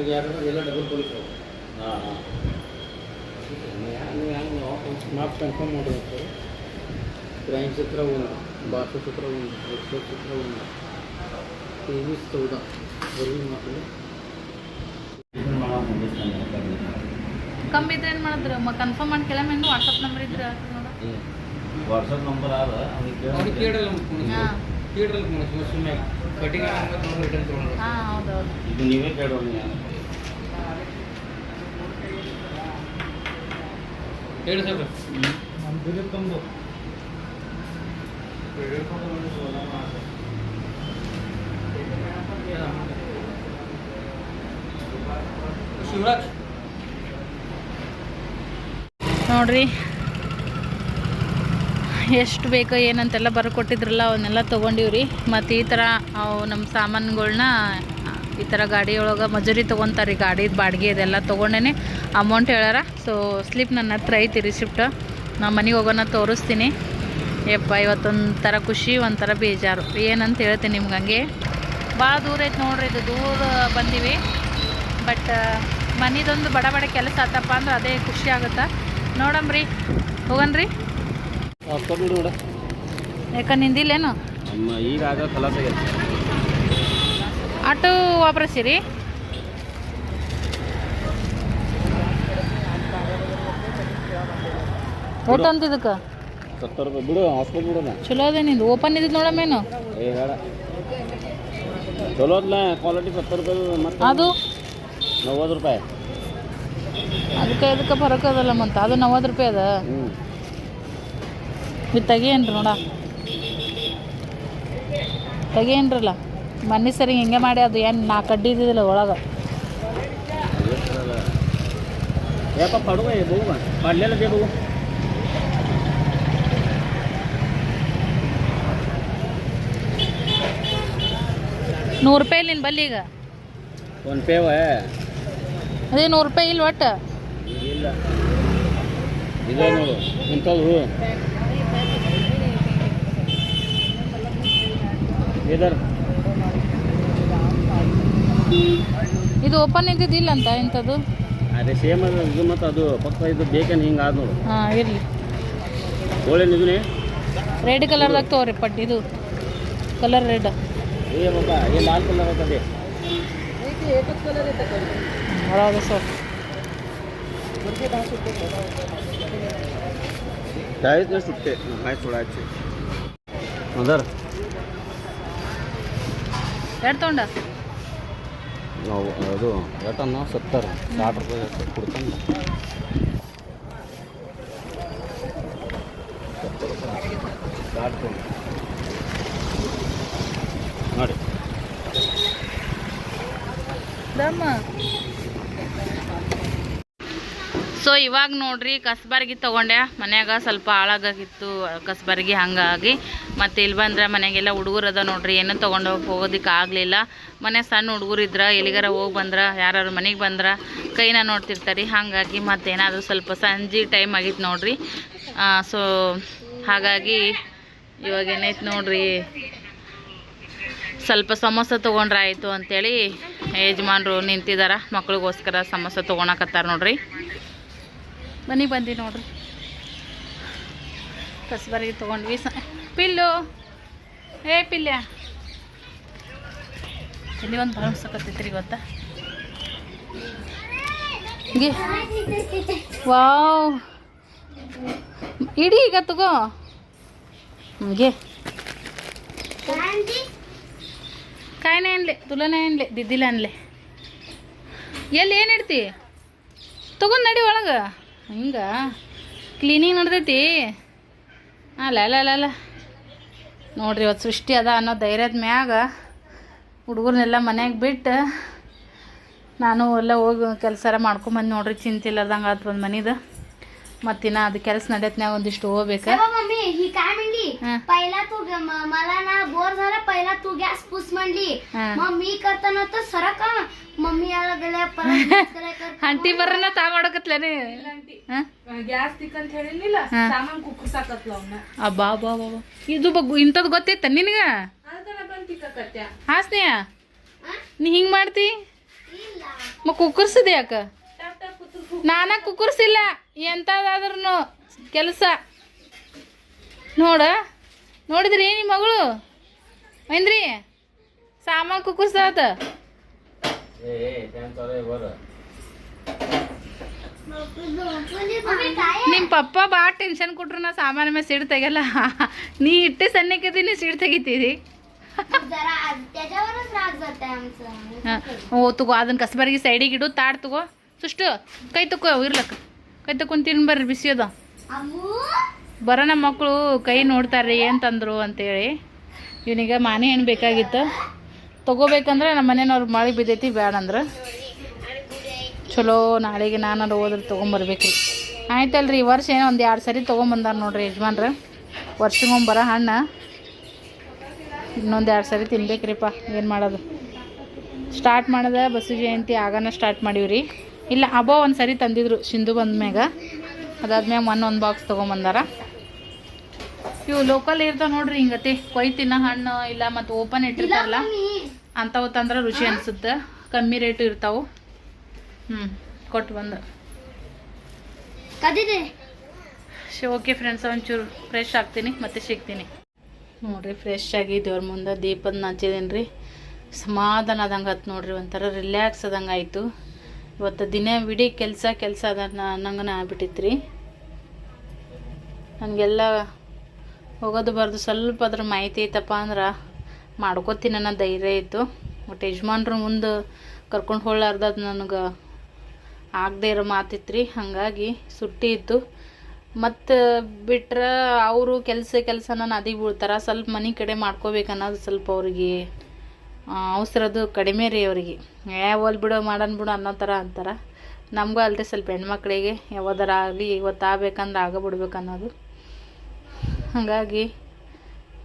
Speaker 4: ಈಗ ಯಾರಾದ್ರೂ ಎಲ್ಲ ಡಬಲ್ ಪೊಲೀಸ್ ಹಾಂ ಹಾಂ
Speaker 3: ನೀವು ಹೆಂಗೆ ಮಾರ್ಕ್ಸ್ ಕನ್ಫರ್ಮ್ ಮಾಡಿರ್ತಾರೆ ಕ್ರೈಮ್ ಚಿತ್ರ ಒಂದು ಭಾಷಾ ಚಿತ್ರ ಒಂದು ಎಕ್ಸ್ಪೋರ್ಟ್ ಚಿತ್ರ ಒಂದು ಟಿ ವಿ ಸೌಧ ಬರೀ ಮಾತಾಡಿ
Speaker 1: ಕಮ್ಮಿ ಇದ್ರೆ ಏನು ಮಾಡಿದ್ರು ಮ ಕನ್ಫರ್ಮ್ ಮಾಡಿ ಕೇಳಮ್ಮ ವಾಟ್ಸಪ್ ನಂಬರ್ ಇದ್ರೆ
Speaker 4: ವಾಟ್ಸಪ್ ನಂಬರ್ ಆದ ಅವ್ನಿಗೆ
Speaker 3: ಕೇಳಲ್ಲ
Speaker 1: ಹಾಂ
Speaker 3: ಕೇಳಲ್ಲ ಸುಮ್ಮನೆ ಕಟಿಂಗ್
Speaker 1: ಹಾಂ
Speaker 4: ಇದು ನೀವೇ ಕೇಳೋಣ
Speaker 3: ಹೇಳಿ ಸರ್ ನಮ್ಮ ಶಿವರಾಜ್.
Speaker 1: ನೋಡ್ರಿ. ಎಷ್ಟು ಬೇಕೋ ಏನಂತೆಲ್ಲ ಬರ್ಕೊಟ್ಟಿದ್ರಲ್ಲ ಅವನ್ನೆಲ್ಲ ತೊಗೊಂಡಿವ್ರಿ. ಮತ್ತು ಈ ಥರ ಅವು ನಮ್ಮ ಸಾಮಾನುಗಳ್ನ ಈ ಥರ ಗಾಡಿ ಒಳಗೆ ಮಜೂರಿ ತೊಗೊತಾರೆ ಗಾಡಿದ ಬಾಡಿಗೆ ಇದೆಲ್ಲ ತೊಗೊಂಡೇ ಅಮೌಂಟ್ ಹೇಳಾರ ಸೊ ಸ್ಲಿಪ್ ನನ್ನ ಹತ್ರ ಐತಿ ರಿಸಿಪ್ಟ್ ನಾ ಮನೆಗೆ ಹೋಗೋಣ ತೋರಿಸ್ತೀನಿ. ಯಪ್ಪ ಇವತ್ತೊಂಥರ ಖುಷಿ ಒಂಥರ ಬೇಜಾರು. ಏನಂತ ಹೇಳ್ತೀನಿ ನಿಮ್ಗೆ ಹಂಗೆ. ಭಾಳ ದೂರ ಐತೆ ನೋಡ್ರಿ ಇದು. ದೂರ ಬಂದೀವಿ. ಬಟ್ ಮನಿದೊಂದು ಬಡ ಬಡ ಕೆಲಸ ಆತಪ್ಪ ಅಂದ್ರೆ ಅದೇ ಖುಷಿ ಆಗುತ್ತಾ? ನೋಡಮ್ರಿ ಹೋಗನ್ರಿ ಯಾಕ ನಿಂದಿಲ್ಲೇನು?
Speaker 4: ಈಗ ಆಗ ಕಲಾಸ ಆಗೈತೆ.
Speaker 1: ಆಟೋ ವಾಪರಿಸಿರಿ. ಊಟ ಅಂತ ಇದಕ್ಕೆ?
Speaker 4: ಬಿಡು ಹಾಸ್ಪಿಟಲ್ ಬಿಡೋಣ.
Speaker 1: ಚಲೋ ಅದೇ ನಿಂದು. ಓಪನ್ ಇದ್ದಿದ್ದು ನೋಡಮೇನು
Speaker 4: ಚಲೋ ಅದ್ಲ ಕ್ವಾಲಿಟಿ ಸತ್ತು ರೂಪಾಯಿ ಮತ್ತೆ?
Speaker 1: ಅದು?
Speaker 4: ನವ್ವತ್ತು ರೂಪಾಯಿ.
Speaker 1: ಅದಕ್ಕೆ ಅದಕ್ಕೆ ಫರಕ್ ಅದಲ್ಲ ಮತ್ತು. ಅದು ನವತ್ತು ರೂಪಾಯಿ ಅದ.
Speaker 4: ಹ್ಞೂ
Speaker 1: ಇದು ತೆಗಿಯೇನ್ರಿ ನೋಡ. ತೆಗಿಯೇನ್ರಲ್ಲ? ಮನೆ ಸರಿ ಹಿಂಗೆ ಮಾಡಿ ಅದು ಏನು ನಾ ಕಡ್ಡಿದ್ದಿಲ್ಲ ಒಳಗೆ. ನೂರು ರೂಪಾಯಿ ನಿನ್ನ ಬಲ್ಲಿ ಈಗ?
Speaker 4: ಫೋನ್ ಪೇ ವೇ
Speaker 1: ಅದೇ ನೂರು ರೂಪಾಯಿ ಇಲ್ಲ ಒಟ್ಟು.
Speaker 4: ಇಲ್ಲ. ಇದೆ ನೋಡು ಇದರ್
Speaker 1: ಇದು ಓಪನ್ ಇದ್ದಿದ್ದಿಲ್ಲ ಅಂತ ಇಂಥದ್ದು
Speaker 4: ಅದೇ ಸೇಮ್ ಅದು ಇದು ಮತ್ತು ಅದು ಪಕ್ಕ ಇದು ಬೇಕೇನು ಹಿಂಗೆ ಆದ ನೋಡು
Speaker 1: ಹಾಂ ಇರಲಿ
Speaker 4: ಒಳ್ಳೆದು ಇದನ್ನೇ
Speaker 1: ರೆಡ್ ಕಲರ್ದಾಗ ತಗೋರಿ ಪಟ್ಟಿ ಇದು ಕಲರ್ ರೆಡ್
Speaker 4: ಏ ಬಾಬಾ ಏ ಲಾಲ್ ಕಲರ್ ಐತದೆ
Speaker 1: ಹೌದು ಸರ್
Speaker 4: चाळीस न सुट्टे काय सोडायचे मदर
Speaker 1: ಎರಡು ತೊಗೊಂಡ
Speaker 4: ನಾವು ಅದು ಎಷ್ಟನ್ನ ಸತ್ತಾರ ಸಾठ ರೂಪಾಯಿ ಕೊಡ್ತಾನೆ. ನೋಡಿ ರೂಪಾಯಿ. ನೋಡಿ
Speaker 1: ದಮ್ಮ ಸೊ ಇವಾಗ ನೋಡ್ರಿ ಕಸ್ಬರ್ಗಿ ತಗೊಂಡೆ. ಮನ್ಯಾಗ ಸ್ವಲ್ಪ ಹಾಳಾಗಿತ್ತು ಕಸ್ಬರ್ಗಿ ಹಂಗಾಗಿ. ಮತ್ತೆ ಇಲ್ಲಿ ಬಂದ್ರೆ ಮನೆಗೆಲ್ಲ ಹುಡುಗರು ಅದ ನೋಡ್ರಿ, ಏನೂ ತೊಗೊಂಡು ಹೋಗೋದಿಕ್ಕೆ ಆಗಲಿಲ್ಲ. ಮನೆ ಸಣ್ಣ ಹುಡುಗರು ಇದ್ರೆ, ಎಲ್ಲಿಗಾರ ಹೋಗಿ ಬಂದ್ರೆ ಯಾರು ಮನೆಗೆ ಬಂದ್ರೆ, ಕೈನ ನೋಡ್ತಿರ್ತಾರೆ. ಹಾಗಾಗಿ ಮತ್ತೇನಾದರೂ ಸ್ವಲ್ಪ ಸಂಜೆ ಟೈಮ್ ಆಗಿತ್ತು ನೋಡ್ರಿ. ಸೊ ಹಾಗಾಗಿ ಇವಾಗ ಏನೈತೆ ನೋಡ್ರಿ, ಸ್ವಲ್ಪ ಸಮೋಸ ತೊಗೊಂಡ್ರೆ ಆಯಿತು ಅಂತೇಳಿ ಯಜಮಾನ್ರು ನಿಂತಿದಾರ. ಮಕ್ಳಿಗೋಸ್ಕರ ಸಮೋಸ ತೊಗೊಳಕತ್ತಾರ ನೋಡ್ರಿ. ಮನೆಗೆ ಬಂದಿ ನೋಡ್ರಿ. ಕಸಬರಿಗೆ ತೊಗೊಂಡ್ವಿ. ಸ ಪಿಲ್ಲು. ಏ, ಪಿಲ್ಯ. ಇಲ್ಲಿ ಒಂದು ಭಾಳ ಸಕತ್ತೈತ್ರಿ ಗೊತ್ತಾ? ವಾವ್. ಇಡೀ ಈಗ ತಗೋ. ಹಂಗೆ ಕಾಯಿನ ಅನ್ಲೆ ತುಲನೆ ಅನ್ಲೆ ದಿದ್ದಿಲ್ಲ ಅನ್ಲೆ ಎಲ್ಲಿ ಏನು ಇಡ್ತಿ? ತಗೊಂಡು ನಡಿ ಒಳಗೆ. ಹಿಂಗ? ಕ್ಲೀನಿಂಗ್ ನಡ್ದೈತಿ? ಅಲ್ಲ ಅಲ್ಲ ಅಲ್ಲ ನೋಡ್ರಿ ಇವತ್ತು ಸೃಷ್ಟಿ ಅದ ಅನ್ನೋ ಧೈರ್ಯದ ಮ್ಯಾಗ ಹುಡುಗರ್ನೆಲ್ಲ ಮನೆಗೆ ಬಿಟ್ಟು ನಾನು ಎಲ್ಲ ಹೋಗಿ ಕೆಲಸ ಮಾಡ್ಕೊಂಬಂದು ನೋಡ್ರಿ ಚಿಂತಿಲ್ಲದಂಗೆ ಆತು ಒಂದು ಮನಿದು. ಮತ್ತಿನ್ನ ಅದು ಕೆಲಸ ನಡೆಯತ್ನ್ಯಾಗ ಒಂದಿಷ್ಟು ಹೋಗ್ಬೇಕು
Speaker 5: तेव्हा मम्मी ही काय म्हणली
Speaker 1: हा.
Speaker 5: पहिला तू ग- म- मला ना बोर झाला पहिला तू गॅस पुस म्हणली
Speaker 1: हा.
Speaker 5: मग मी करताना तर सरक हा. मम्मी याला गेल्या परत gॅस करायला कर.
Speaker 1: ಹಂಟಿ ಬರ್ರನ ತಾ ಮಾಡಕತ್ಲೇನೆ
Speaker 6: ಗ್ಯಾಸ್ ತಿಕ್ಕಂತ ಹೇಳಿರ್ಲಿಲ್ಲ
Speaker 1: ಹಾ.
Speaker 6: ಸಾಮಾನ್ ಕುಕ್ಕರ್ಸಾಕತ್ಲ ಅವನ್ನ
Speaker 1: ಅಬ್ಬಾ ಅಬ್ಬಾ ಅಬ್ಬಾ ಇದು ಬಗ್ಗು ಇಂಥದ್ದು ಗೊತ್ತೈತ ನಿನಗೆ
Speaker 6: ಅದನ್ನ ಬಂದ್ ತಿಕ್ಕಕತ್ಯ
Speaker 1: ಹಾಸ್ನೇಯ ನೀ ಹಿಂಗೆ ಮಾಡ್ತಿ
Speaker 5: ಇಲ್ಲ
Speaker 1: ಮ ಕುಕ್ಕರ್ಸಿದೆ ಯಾಕ ನಾನ ಕುಕ್ಕರ್ಸಿಲ್ಲ ಎಂಥದ್ದಾದ್ರೂ ಕೆಲಸ. ನೋಡ ನೋಡಿದ್ರಿ ನಿಮ್ಮ ಮಗಳು? ಏನ್ರಿ ಸಾಮಾನು
Speaker 5: ಕುಕ್ಕಿಸ್ತಾತ
Speaker 1: ನಿಮ್ಮ ಪಪ್ಪ ಭಾಳ ಟೆನ್ಷನ್ ಕೊಟ್ರು ನಾ ಸಾಮಾನ್ಯ ಮೇಲೆ ಸೀಡ್ ತೆಗಲ್ಲ ನೀ ಇಟ್ಟೆ ಸಣ್ಣಕ್ಕಿದ್ದೀನಿ ನೀ ಸೀಡ್ ತೆಗಿತೀರಿ. ಓ ತಗೋ ಅದನ್ನ ಕಸಬರ್ಗಿ ಸೈಡಿಗೆ ಇಡು ತಾಡ್ ತಗೋ. ಸುಷ್ಟು ಕೈ ತಕ್ಕೋ ಇರ್ಲಕ್ಕ. ಕೈ ತಕೊಂಡ್ ತಿನ್ ಬರ್ರಿ ಬಿಸಿ ಅದ. ಮಕ್ಕಳು ಕೈ ನೋಡ್ತಾರ್ರಿ ಏನು ತಂದರು ಅಂತೇಳಿ. ಇವನಿಗೆ ಮಾನೆ ಏನು ಬೇಕಾಗಿತ್ತು? ತೊಗೋಬೇಕಂದ್ರೆ ನಮ್ಮ ಮನೆಯವ್ರು ಮಳೆ ಬಿದ್ದೈತಿ ಬೇಡಂದ್ರೆ ಚಲೋ ನಾಳೆಗೆ ನಾನು ಹೋದ್ರೆ ತೊಗೊಂಬರ್ಬೇಕ್ರಿ ಆಯ್ತಲ್ರಿ ಈ ವರ್ಷ ಏನೋ ಒಂದು ಎರಡು ಸರಿ ತೊಗೊಂಬಂದಾರ ನೋಡ್ರಿ ಯಜಮಾನ್ರ. ವರ್ಷಗೊಂಬರ ಹಣ್ಣು. ಇನ್ನೊಂದು ಎರಡು ಸರಿ ತಿನ್ಬೇಕ್ರಿಪ್ಪ ಏನು ಮಾಡೋದು. ಸ್ಟಾರ್ಟ್ ಮಾಡಿದೆ ಬಸವ ಜಯಂತಿ ಆಗಾನ ಸ್ಟಾರ್ಟ್ ಮಾಡೀವ್ರಿ. ಇಲ್ಲ ಅಬೋ ಒಂದು ಸರಿ ತಂದಿದ್ರು ಸಿಂಧು ಬಂದ್ಮ್ಯಾಗ ಅದಾದ್ಮ್ಯಾಗ ಮೊನ್ನೆ ಒಂದು ಬಾಕ್ಸ್ ತೊಗೊಂಬಂದಾರ. ಇವು ಲೋಕಲ್ ಇರ್ತಾವ ನೋಡ್ರಿ ಹಿಂಗತಿ. ಕೊಯ್ತಿನ ಹಣ್ಣು ಇಲ್ಲ ಮತ್ತು ಓಪನ್ ಇಟ್ಟಿರ್ತಾರಲ್ಲ ಅಂಥವು ತಂದ್ರೆ ರುಚಿ ಅನಿಸುತ್ತೆ. ಕಮ್ಮಿ ರೇಟು ಇರ್ತಾವೆ. ಹ್ಞೂ ಕೊಟ್ಟು ಬಂದು. ಸೊ ಓಕೆ ಫ್ರೆಂಡ್ಸ್ ಒಂಚೂರು ಫ್ರೆಶ್ ಆಗ್ತೀನಿ ಮತ್ತೆ ಸಿಗ್ತೀನಿ. ನೋಡ್ರಿ ಫ್ರೆಶ್ ಆಗಿ ದೇವ್ರ ಮುಂದೆ ದೀಪದ ನಂಚಿದ್ದೀನಿ ರೀ ಸಮಾಧಾನ ಆದಂಗೆ ಆಯ್ತು ನೋಡ್ರಿ ಒಂಥರ ರಿಲ್ಯಾಕ್ಸ್ ಆದಂಗೆ ಆಯಿತು. ಇವತ್ತು ದಿನ ಬಿಡಿ ಕೆಲಸ ಕೆಲಸ ಅದ ಅನ್ನಂಗನ ಆಗ್ಬಿಟ್ಟಿತ್ತು ರೀ ನನಗೆಲ್ಲ ಹೋಗೋದು ಬರೋದು ಸ್ವಲ್ಪ ಅದ್ರ ಮಾಹಿತಿ ಐತಪ್ಪ ಅಂದ್ರೆ ಮಾಡ್ಕೋತೀನಿ ಅನ್ನೋ ಧೈರ್ಯ ಇತ್ತು. ಒಟ್ಟು ಯಜಮಾನ್ರು ಮುಂದೆ ಕರ್ಕೊಂಡು ಹೋಗ್ಲಾರ್ದ ನನಗೆ ಆಗದೆ ಇರೋ ಮಾತಿತ್ತು ರೀ ಹಾಗಾಗಿ ಸುಟ್ಟಿ ಇತ್ತು. ಮತ್ತು ಬಿಟ್ರೆ ಅವರು ಕೆಲಸ ಕೆಲಸ ನಾನು ಅದಿಗೆ ಬೀಳ್ತಾರೆ. ಸ್ವಲ್ಪ ಮನೆ ಕಡೆ ಮಾಡ್ಕೋಬೇಕು ಅನ್ನೋದು ಸ್ವಲ್ಪ ಅವ್ರಿಗೆ ಆ, ಅವಸರದು ಕಡಿಮೆ ರೀ ಅವರಿಗೆ. ಏ ಹೋಲ್ ಬಿಡು ಮಾಡೋಣ ಬಿಡು ಅನ್ನೋ ಥರ ಅಂತಾರೆ. ನಮಗೂ ಅಲ್ಲದೆ ಸ್ವಲ್ಪ ಹೆಣ್ಮಕ್ಳಿಗೆ ಯಾವ್ದಾರ ಆಗಲಿ ಇವತ್ತು ಆಗ್ಬೇಕಂದ್ರೆ ಆಗ ಬಿಡ್ಬೇಕು ಅನ್ನೋದು. ಹಾಗಾಗಿ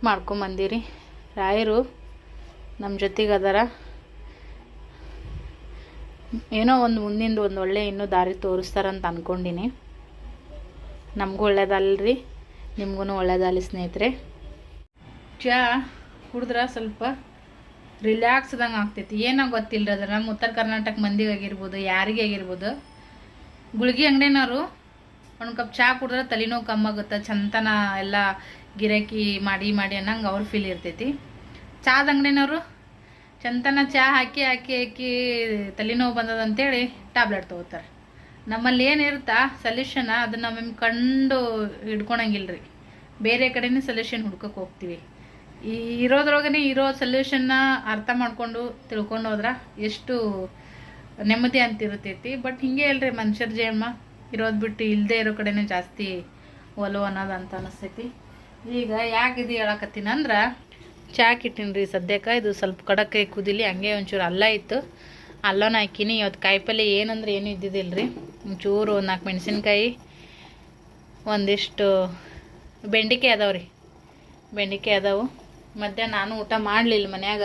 Speaker 1: ಮಾಡ್ಕೊಂಬಂದಿರಿ ರಾಯರು ನಮ್ಮ ಜೊತೆಗೆ ಅದಾರ. ಏನೋ ಒಂದು ಮುಂದಿಂದು ಒಂದು ಒಳ್ಳೆ ಇನ್ನೂ ದಾರಿ ತೋರಿಸ್ತಾರಂತ ಅಂದ್ಕೊಂಡಿನಿ ನಮಗೂ ಒಳ್ಳೇದಲ್ರಿ. ನಿಮಗೂ ಒಳ್ಳೇದಲ್ಲ ಸ್ನೇಹಿತರೆ. ಚಾ ಕುಡಿದ್ರೆ ಸ್ವಲ್ಪ? ರಿಲ್ಯಾಕ್ಸ್ದಂಗೆ ಆಗ್ತೈತಿ. ಏನೋ ಗೊತ್ತಿಲ್ಲ ಅದ್ರ ನಮ್ಮ ಉತ್ತರ ಕರ್ನಾಟಕ ಮಂದಿಗೆ ಆಗಿರ್ಬೋದು, ಯಾರಿಗೆ ಆಗಿರ್ಬೋದು. ಗುಳ್ಗಿ ಅಂಗಡಿನವರು ಒಂದು ಕಪ್ ಚಹಾ ಕುಡಿದ್ರೆ ತಲೆನೋವು ಕಮ್ಮಾಗುತ್ತೆ, ಚಂತನ ಎಲ್ಲ ಗಿರಾಕಿ ಮಾಡಿ ಮಾಡಿ ಅನ್ನಂಗೆ ಅವ್ರ ಫೀಲ್ ಇರ್ತೈತಿ. ಚಹಾದ ಅಂಗಡಿನವರು ಚಂತನ ಚಹಾ ಹಾಕಿ ಹಾಕಿ ಹಾಕಿ ತಲೆನೋವು ಬಂದದಂತೇಳಿ ಟ್ಯಾಬ್ಲೆಟ್ ತೊಗೋತಾರೆ. ನಮ್ಮಲ್ಲಿ ಏನಿರುತ್ತಾ ಸೊಲ್ಯೂಷನ್ ಅದನ್ನ ನಮ್ಮ ಕಂಡು ಹಿಡ್ಕೊಳಂಗಿಲ್ಲ ರೀ ಬೇರೆ ಕಡೆನೇ ಸೊಲ್ಯೂಷನ್ ಹುಡ್ಕೋಕೆ ಹೋಗ್ತೀವಿ. ಈ ಇರೋದ್ರೊಳಗನೆ ಇರೋ ಸೊಲ್ಯೂಷನ್ನ ಅರ್ಥ ಮಾಡಿಕೊಂಡು ತಿಳ್ಕೊಂಡು ಹೋದ್ರೆ ಎಷ್ಟು ನೆಮ್ಮದಿ ಅಂತ ಇರ್ತೈತಿ ಬಟ್ ಹಿಂಗೆ ಅಲ್ರಿ ಮನುಷ್ಯರ ಜನ್ಮ ಇರೋದು ಬಿಟ್ಟು ಇಲ್ಲದೆ ಇರೋ ಕಡೆನೇ ಜಾಸ್ತಿ ಒಲವು ಅನ್ನೋದು ಅಂತ ಅನಿಸ್ತೈತಿ. ಈಗ ಯಾಕೆ ಇದು ಹೇಳಕತ್ತೀನಿ ಅಂದ್ರೆ ಚಾಕ್ ಇಟ್ಟಿನಿ ರೀ ಸದ್ಯಕ್ಕೆ. ಇದು ಸ್ವಲ್ಪ ಕಡಕ್ಕೆ ಕುದಿಲಿ, ಹಂಗೆ ಒಂಚೂರು ಅಲ್ಲ ಇತ್ತು. ಅಲ್ಲನ ಹಾಕಿನಿ. ಇವತ್ತು ಕಾಯಿಪಲ್ಲೆ ಏನಂದ್ರೆ ಏನು ಇದ್ದಿದ್ದಿಲ್ಲ ರೀ ಒಂಚೂರು ಒಂದು ನಾಲ್ಕು ಮೆಣಸಿನ್ಕಾಯಿ, ಒಂದಿಷ್ಟು ಬೆಂಡಿಕೆ ಅದಾವೆ ರೀ ಬೆಂಡಿಕೆ ಅದಾವು. ಮಧ್ಯಾಹ್ನ ನಾನು ಊಟ ಮಾಡಲಿಲ್ಲ ಮನ್ಯಾಗ.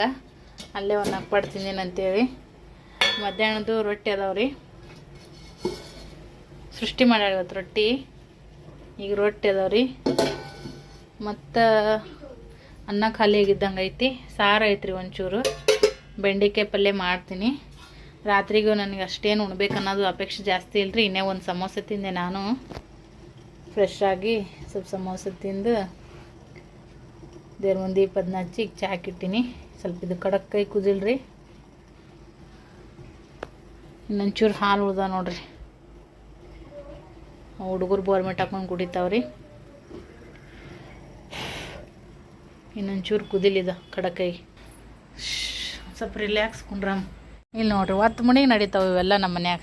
Speaker 1: ಅಲ್ಲೇ ಒಂದು ನಾಲ್ಕು ಪಟ್ಟು ತಿಂದೀನಿ ಅಂತೇಳಿ. ಮಧ್ಯಾಹ್ನದ್ದು ರೊಟ್ಟಿ ಅದಾವೆ ರೀ. ಸೃಷ್ಟಿ ಇವತ್ತು ರೊಟ್ಟಿ. ಈಗ ರೊಟ್ಟಿ ಅದಾವೆ ರೀ. ಮತ್ತು ಅನ್ನ ಖಾಲಿ ಆಗಿದ್ದಂಗೆ ಐತಿ. ಸಾರು ಐತ್ರಿ ಒಂಚೂರು. ಬೆಂಡೆಕಾಯಿ ಪಲ್ಯ ಮಾಡ್ತೀನಿ. ರಾತ್ರಿಗೂ ನನಗೆ ಅಷ್ಟೇನು ಉಣ್ಬೇಕು ಅನ್ನೋದು ಅಪೇಕ್ಷೆ ಜಾಸ್ತಿ ಇಲ್ಲರಿ ಇನ್ನೇ ಒಂದು ಸಮೋಸೆ ತಿಂದೆ ನಾನು. ಫ್ರೆಶ್ ಆಗಿ ಸ್ವಲ್ಪ ಸಮೋಸೆ ತಿಂದು ದೇವ್ರ ಮುಂದೆ ಇಪ್ಪತ್ತು ಹಚ್ಚಿ ಈಗ ಸ್ವಲ್ಪ ಇದು ಕಡಕ್ಕಾಯಿ ಕುದಿಲ್ರಿ. ಇನ್ನೊಂಚೂರು ಹಾಲು ಉಳ್ದ ನೋಡ್ರಿ. ಹುಡುಗರು ಬೋರ್ಮೆಂಟ್ ಹಾಕೊಂಡು ಕುಡಿತಾವ್ರಿ. ಇನ್ನೊಂಚೂರು ಕುದಿಲಿದ ಕೈ. ಸ್ವಲ್ಪ ರಿಲ್ಯಾಕ್ಸ್ ಕುಂಡ್ರಮ್. ಇಲ್ಲಿ ನೋಡ್ರಿ, ಒತ್ತು ಮಣಿಗೆ ನಡೀತಾವ ಇವೆಲ್ಲ ನಮ್ಮ ಮನ್ಯಾಗ.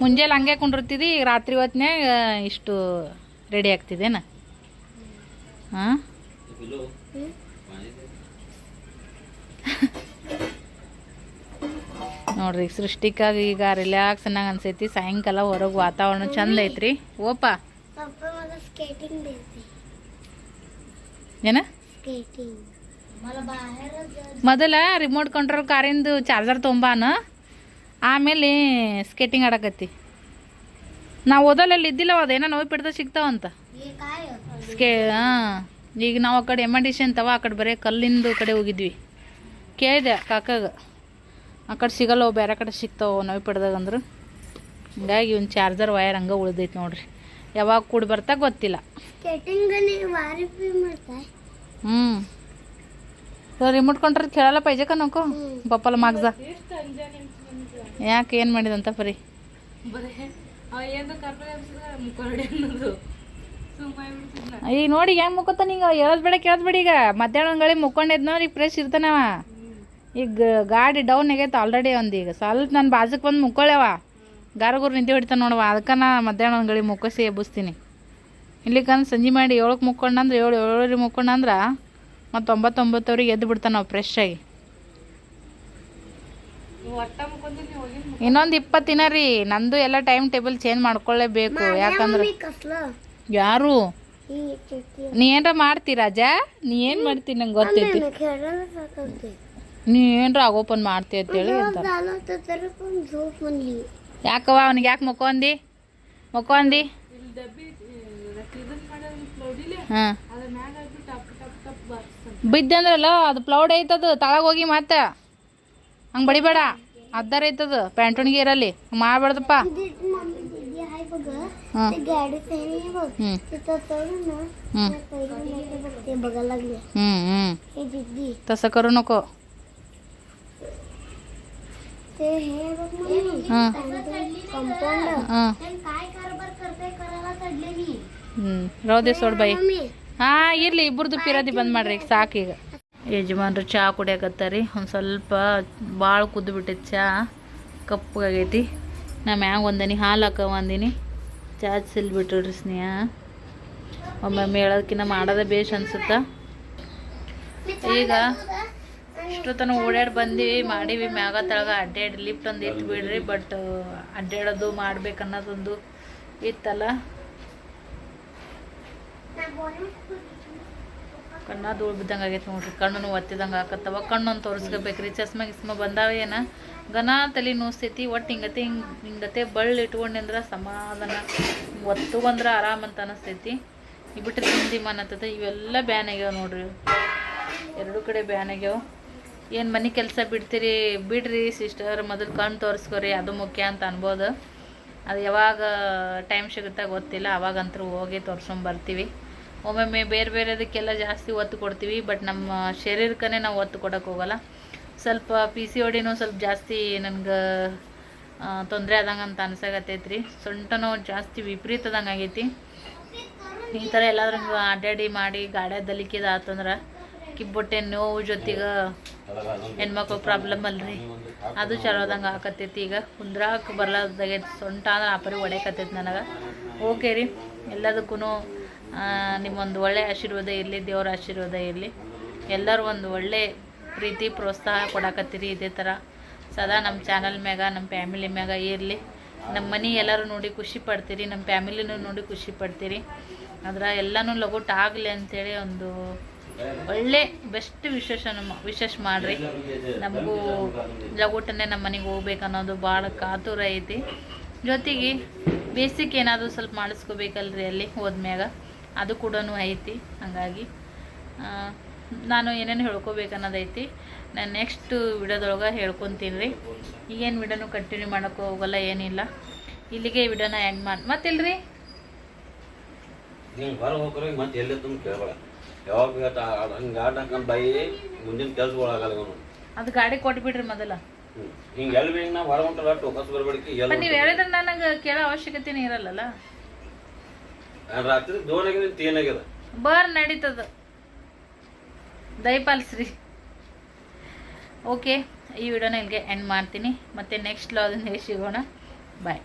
Speaker 1: ಮುಂಜಾನೆ ಹಂಗೆ ಕುಂಡಿರ್ತಿದ್ದಿ ರಾತ್ರಿ ಹೊತ್ನ್ಯಾಗ ಇಷ್ಟು ರೆಡಿ ಆಗ್ತಿದೇನ? ನೋಡ್ರಿ ಸೃಷ್ಟಿಕಾಗಿ ಈಗ ರಿಲ್ಯಾಕ್ಸ್ ಅನ್ನ ಅನ್ಸೈತಿ ಸಾಯಂಕಾಲ ಹೊರಗೆ ವಾತಾವರಣ ಚಂದ ಐತ್ರಿ. ಓಪ. ಏನ? ಮೊದಲ ರಿಮೋಟ್ ಕಂಟ್ರೋಲ್ ಕಾರಿಂದು ಚಾರ್ಜರ್ ತೊಂಬಾನ. ಆಮೇಲೆ ಸ್ಕೇಟಿಂಗ್ ಆಡಕತ್ತಿ. ನಾವು ಓದೋಲ್ಲ ಇದ್ದಿಲ್ಲ ಅದೇನೋ ನೋವು ಪಿಡ್ದ ಸಿಗ್ತಾವಂತ. ಸ್ಕೇ ಹಾಂ ಈಗ ನಾವು ಆ ಕಡೆ ಎಂ ಡಿ ಸಿ ಅಂತವ ಆ ಕಡೆ ಬರೀ ಕಲ್ಲಿಂದು ಕಡೆ ಹೋಗಿದ್ವಿ. ಕೇಳಿದೆ ಕಾಕಾಗ. ಆ ಕಡೆ ಸಿಗಲ್ಲ ಅವು ಬೇರೆ ಕಡೆ ಸಿಗ್ತಾವೆ ನೋವು ಪಡ್ದಾಗ ಅಂದ್ರೆ. ಹಿಂಗಾಗಿ ಒಂದು ಚಾರ್ಜರ್ ವಯರ್ ಹಂಗೆ ಉಳಿದೈತೆ ನೋಡ್ರಿ. ಯಾವಾಗ ಕೂಡಿ ಬರ್ತಾ ಗೊತ್ತಿಲ್ಲ.
Speaker 5: ವಾರಿ
Speaker 1: ಹ್ಞೂ ರಿಮೋಟ್ ಕಂಟ್ರೋಲ್ ಕೇಳಲ್ಲ ಪಾಯ್ಜೆ ಕನಕು ಬಪ್ಪಲ ಮಾಗ್ಸ. ಯಾಕೆ ಏನು ಮಾಡಿದಂತ ಬರೀ ಈಗ ನೋಡಿ ಹೆಂಗೆ ಮುಕ್ಕೋತ ಈಗ? ಹೇಳೋದು ಬೇಡ ಕೇಳೋದು ಬೇಡ ಈಗ. ಮಧ್ಯಾಹ್ನ ಗಳಿ ಮುಕ್ಕೊಂಡಿದ್ ನೋಡಿ ಫ್ರೆಶ್ ಇರ್ತಾನವ ಈಗ ಗಾಡಿ ಡೌನ್ ಆಗೈತೆ ಆಲ್ರೆಡಿ ಒಂದು ಈಗ. ಸ್ವಲ್ಪ ನನ್ನ ಬಾಜುಕ್ ಬಂದು ಮುಕ್ಕೊಳ್ಳೇವ ಗಾರಗೂರ್ ನಿದ್ದೆ ಹೊಡಿತಾನೆ ನೋಡವ ಅದಕ್ಕೆ ನಾ ಮಧ್ಯಾಹ್ನ ಒಂದು ಗಾಳಿ ಮುಕ್ಕಸಿ ಎಬ್ಬಿಸ್ತೀನಿ. ಇಲ್ಲಿಕಂದು ಸಂಜೆ ಮಾಡಿ ಏಳಕ್ಕೆ ಮುಕ್ಕೊಂಡಂದ್ರೆ ಏಳು ಏಳರಿಗೆ ಮುಕ್ಕೊಂಡಂದ್ರೆ ಮತ್ತು ಒಂಬತ್ತೊಂಬತ್ತವ್ರಿಗೆ ಎದ್ದು ಬಿಡ್ತಾನೆ ನಾವು ಫ್ರೆಶ್ ಆಗಿ
Speaker 6: ಮುಕ್ಕೊಂತೀನಿ
Speaker 1: ಇನ್ನೊಂದು ಇಪ್ಪತ್ತು ದಿನ ರೀ. ನಂದು ಎಲ್ಲ ಟೈಮ್ ಟೇಬಲ್ ಚೇಂಜ್ ಮಾಡ್ಕೊಳ್ಳೇಬೇಕು ಯಾಕಂದ್ರೆ ಯಾರು? ನೀ ಏನ್ರ ಮಾಡ್ತಿ ರಾಜ? ನೀ ಏನ್ ಮಾಡ್ತಿ ನಂಗೆ ಗೊತ್ತೈತಿ. ನೀ ಏನ್ರ ಆಗೋಪನ್ ಮಾಡ್ತಿ ಅಂತೇಳಿ ಯಾಕವ ಅವನಿಗೆ ಯಾಕೆ ಮಕ್ಕೊಂದಿ ಮಕ್ಕೊಂದಿ ಹಾಂ. ಬಿದ್ದಂದ್ರಲ್ಲ ಅದು ಪ್ಲೌಡ್ ಐತದ ತಳಗ ಹೋಗಿ ಮತ್ತೆ. ಹಂಗೆ ಬಡಿಬೇಡ. ಅದ್ದಾರ ಐತದ ಪ್ಯಾಂಟೋಣಿಗೆ ಇರಲಿ.
Speaker 5: ಮಾಡ್ಬಾರ್ದಪ್ಪ. बघ
Speaker 1: हां
Speaker 5: ते गाडी फेरी बघ
Speaker 1: हम्म.
Speaker 5: तिथं चढून ना
Speaker 1: हम्म.
Speaker 5: त्या पहिली मोठी बघते बघायला लागले
Speaker 1: हम्म हम्म
Speaker 5: हे दीदी
Speaker 1: तसं करू नको
Speaker 5: ते हे बघ मम्मी
Speaker 1: हां
Speaker 5: कंपाऊंड
Speaker 1: हां
Speaker 5: काय कारभार करते करायला चढले मी
Speaker 1: ಹ್ಞೂ ರೌದೆ ಸೋಡ್ ಬೈ
Speaker 5: मम्मी
Speaker 1: ಹಾಂ ಇರ್ಲಿ ಇಬ್ಬರದು ಪಿರಾದಿ ಬಂದ್ ಮಾಡ್ರಿ ಈಗ ಸಾಕು ಈಗ ಯಜಮಾನ್ರು ಚಹಾ ಕುಡಿಯಕತ್ತಾರಿ ಒಂದು ಸ್ವಲ್ಪ ಭಾಳ ಕುದ್ದು ಬಿಟ್ಟೈತಿ ಚಹಾ ಕಪ್ಪಗಾಗೈತಿ ನಾ ಮ್ಯಾಗ ಒಂದನಿ, ಹಾಲು ಹಾಕ ಒಂದಿನಿ. ಚಾರ್ಜ್ ಸಿಲ್ ಸ್ನೇಹ. ಒಮ್ಮೊಮ್ಮೆ ಹೇಳೋದಕ್ಕಿಂತ ಮಾಡೋದೇ ಬೇಷ್ ಅನ್ಸುತ್ತ? ಈಗ ಇಷ್ಟೊತ್ತನ ಓಡಾಡಿ ಬಂದೀವಿ, ಮಾಡೀವಿ, ಮ್ಯಾಗ ತಳಗ ಅಡ್ಡಾಡಿ ಲಿಫ್ಟ್ ಒಂದು ಇತ್ತು ಬಿಡ್ರಿ, ಬಟ್ ಅಡ್ಡಾಡೋದು ಮಾಡ್ಬೇಕು ಅನ್ನೋದೊಂದು ಇತ್ತಲ್ಲ? ಕಣ್ಣ ಧೂಳು ಬಿದ್ದಂಗೆ ಆಗೈತೆ ನೋಡ್ರಿ ಕಣ್ಣು ಒತ್ತಿದಂಗೆ ಆಕತ್ತವ ಕಣ್ಣೊಂದು ತೋರಿಸ್ಕೋಬೇಕ್ರಿ ಚಸ್ಮ ಗಿಸ್ಮ ಬಂದಾವ ಗನ ತಲೆ ನೋಸ್ತೈತಿ ಒಟ್ಟು ಹಿಂಗತೆ ಹಿಂಗೆ ಹಿಂಗತೆ ಬಳ್ಳಿ ಇಟ್ಕೊಂಡಿಂದ್ರೆ ಸಮಾಧಾನ. ಒತ್ತು ಬಂದ್ರೆ ಆರಾಮ ಅಂತ ಅನಿಸ್ತೈತಿ. ಈ ಬಿಟ್ಟು ತಿಂದಿ ಮನತ್ತದ ಇವೆಲ್ಲ ಬ್ಯಾನ್ ಆಗ್ಯಾವ ನೋಡ್ರಿ. ಎರಡು ಕಡೆ ಬ್ಯಾನ್ ಆಗ್ಯಾವ. ಏನು ಮನೆ ಕೆಲಸ ಬಿಡ್ತೀರಿ? ಬಿಡ್ರಿ ಸಿಸ್ಟರ್, ಮೊದಲು ಕಣ್ಣು ತೋರಿಸ್ಕೊರಿ, ಅದು ಮುಖ್ಯ ಅಂತ ಅನ್ಬೋದು. ಅದು ಯಾವಾಗ ಟೈಮ್ ಸಿಗುತ್ತಾ ಗೊತ್ತಿಲ್ಲ ಅವಾಗಂತೂ ಹೋಗಿ ತೋರ್ಸ್ಕೊಂಡ್ ಬರ್ತೀವಿ. ಒಮ್ಮೊಮ್ಮೆ ಬೇರೆ ಬೇರೆದಕ್ಕೆಲ್ಲ ಜಾಸ್ತಿ ಒತ್ತು ಕೊಡ್ತೀವಿ, ಬಟ್ ನಮ್ಮ ಶರೀರಕ್ಕೇ ನಾವು ಒತ್ತು ಕೊಡೋಕೆ ಹೋಗಲ್ಲ. ಸ್ವಲ್ಪ ಪಿ ಸಿ ಒಡಿನೂ ಸ್ವಲ್ಪ ಜಾಸ್ತಿ ನನಗೆ ತೊಂದರೆ ಆದಂಗೆ ಅಂತ ಅನ್ಸಾಗತ್ತೈತ್ರಿ ಸೊಂಟನೂ ಜಾಸ್ತಿ ವಿಪರೀತದಂಗೆ ಆಗೈತಿ ಈ ಥರ ಎಲ್ಲಾದ್ರೂ ಅಡ್ಡಾಡಿ ಮಾಡಿ ಗಾಡ್ಯಾದಲಿಕ್ಕಿದ ಆತಂದ್ರೆ, ಕಿಬ್ಬೊಟ್ಟೆ ನೋವು ಜೊತೆಗೆ ಹೆಣ್ಮಕ್ಳು ಪ್ರಾಬ್ಲಮ್ ಅಲ್ರಿ. ಅದು ಚಲೋದಂಗೆ ಆಕತ್ತೈತಿ. ಈಗ ಕುಂದ್ರಾಕ ಬರ್ಲಾರ್ದಾಗೈತಿ ಸೊಂಟ ಅಂದ್ರೆ ಆಪರಿ ಒಡೆಯಕತ್ತೈತಿ ನನಗೆ. ಓಕೆ ರೀ. ಎಲ್ಲದಕ್ಕೂ ನಿಮ್ಮೊಂದು ಒಳ್ಳೆ ಆಶೀರ್ವಾದ ಇರಲಿ, ದೇವ್ರ ಆಶೀರ್ವಾದ ಇರಲಿ. ಎಲ್ಲರೂ ಒಂದು ಒಳ್ಳೆ ಪ್ರೀತಿ, ಪ್ರೋತ್ಸಾಹ ಕೊಡಾಕತ್ತೀರಿ ಇದೇ ಥರ. ಸದಾ ನಮ್ಮ ಚಾನಲ್ ಮ್ಯಾಗ, ನಮ್ಮ ಫ್ಯಾಮಿಲಿ ಮ್ಯಾಗ ಇರಲಿ. ನಮ್ಮ ಮನೆ ಎಲ್ಲರೂ ನೋಡಿ ಖುಷಿ ಪಡ್ತೀರಿ, ನಮ್ಮ ಫ್ಯಾಮಿಲಿನೂ ನೋಡಿ ಖುಷಿ ಪಡ್ತೀರಿ. ಅದರ ಎಲ್ಲನೂ ಲಗೋಟ್ ಆಗಲಿ ಅಂಥೇಳಿ ಒಂದು ಒಳ್ಳೆ ಬೆಸ್ಟ್ ವಿಶೇಷ ನಮ್ಮ ವಿಶೇಷ ಮಾಡಿರಿ. ನಮಗೂ ಲಗೋಟನ್ನೇ ನಮ್ಮ ಮನೆಗೆ ಹೋಗ್ಬೇಕನ್ನೋದು ಭಾಳ ಕಾತುರ ಐತಿ. ಜೊತೆಗೆ ಬೇಸಿಕ್ ಏನಾದರೂ ಸ್ವಲ್ಪ ಮಾಡಿಸ್ಕೋಬೇಕಲ್ರಿ ಅಲ್ಲಿ ಹೋದ್ಮ್ಯಾಗ. ಅದು ಕೂಡ ಐತಿ. ಹಾಗಾಗಿ ನಾನು ಏನೇನು ಹೇಳ್ಕೊಬೇಕು ಅನ್ನೋದೈತಿ ನಾನು ನೆಕ್ಸ್ಟ್ ವಿಡಿಯೋದೊಳಗೆ ಹೇಳ್ಕೊತೀನಿ. ರೀ ಈಗೇನು ವಿಡಿಯೋನು ಕಂಟಿನ್ಯೂ ಮಾಡೋಕ್ಕೆ ಹೋಗಲ್ಲ ಏನಿಲ್ಲ. ಇಲ್ಲಿಗೆ ವಿಡಿಯೋನ ಎಂಡ್ ಮಾಡಿ ಮತ್ತಿಲ್ರಿ?
Speaker 4: ನೀವು ಹೊರಗೆ ಹೋಗ್ರೆ ಮತ್ತೆ ಎಲ್ಲಿ ತುಂಬ ಕೇಳಬೇಡ. ಯಾವಾಗ ಹಂಗೆ ಆಟಕ್ಕಂತ ಹಾಕೊಂಡು ಬೈ ಮುಂದಿನ ಕೆಲ್ಸಗಳಾಗಲ್ಲ ಇವನು
Speaker 1: ಅದು ಗಾಡಿ ಕೊಟ್ಬಿಡ್ರಿ ಮೊದಲ.
Speaker 4: ಹಿಂಗೆ ಎಲ್ಲಿ ಬೇಕು ನಾವು ಹೊರಗೆ ಹೊಂಟಲ್ಲ ಟೋಕಸ್ ಬರಬೇಡಿಕೆ
Speaker 1: ನೀವು ಹೇಳಿದ್ರೆ ನನಗೆ ಕೇಳೋ ಅವಶ್ಯಕತೆನೇ ಇರಲ್ಲಲ್ಲ.
Speaker 4: ರಾತ್ರಿ ದೋನಾಗಿದೆ ಆಗಿದೆ ತೀನ್ ಆಗ್ಯದ
Speaker 1: ಬರ್ ನಡೀತದ. ದಯಪಾಲಿಸ್ರಿ ಓಕೆ ಈ ವಿಡಿಯೋನ ಇಲ್ಲಿಗೆ ಎಂಡ್ ಮಾಡ್ತೀನಿ. ಮತ್ತು ನೆಕ್ಸ್ಟ್ ಲಾದಿಂದ ಸಿಗೋಣ. ಬಾಯ್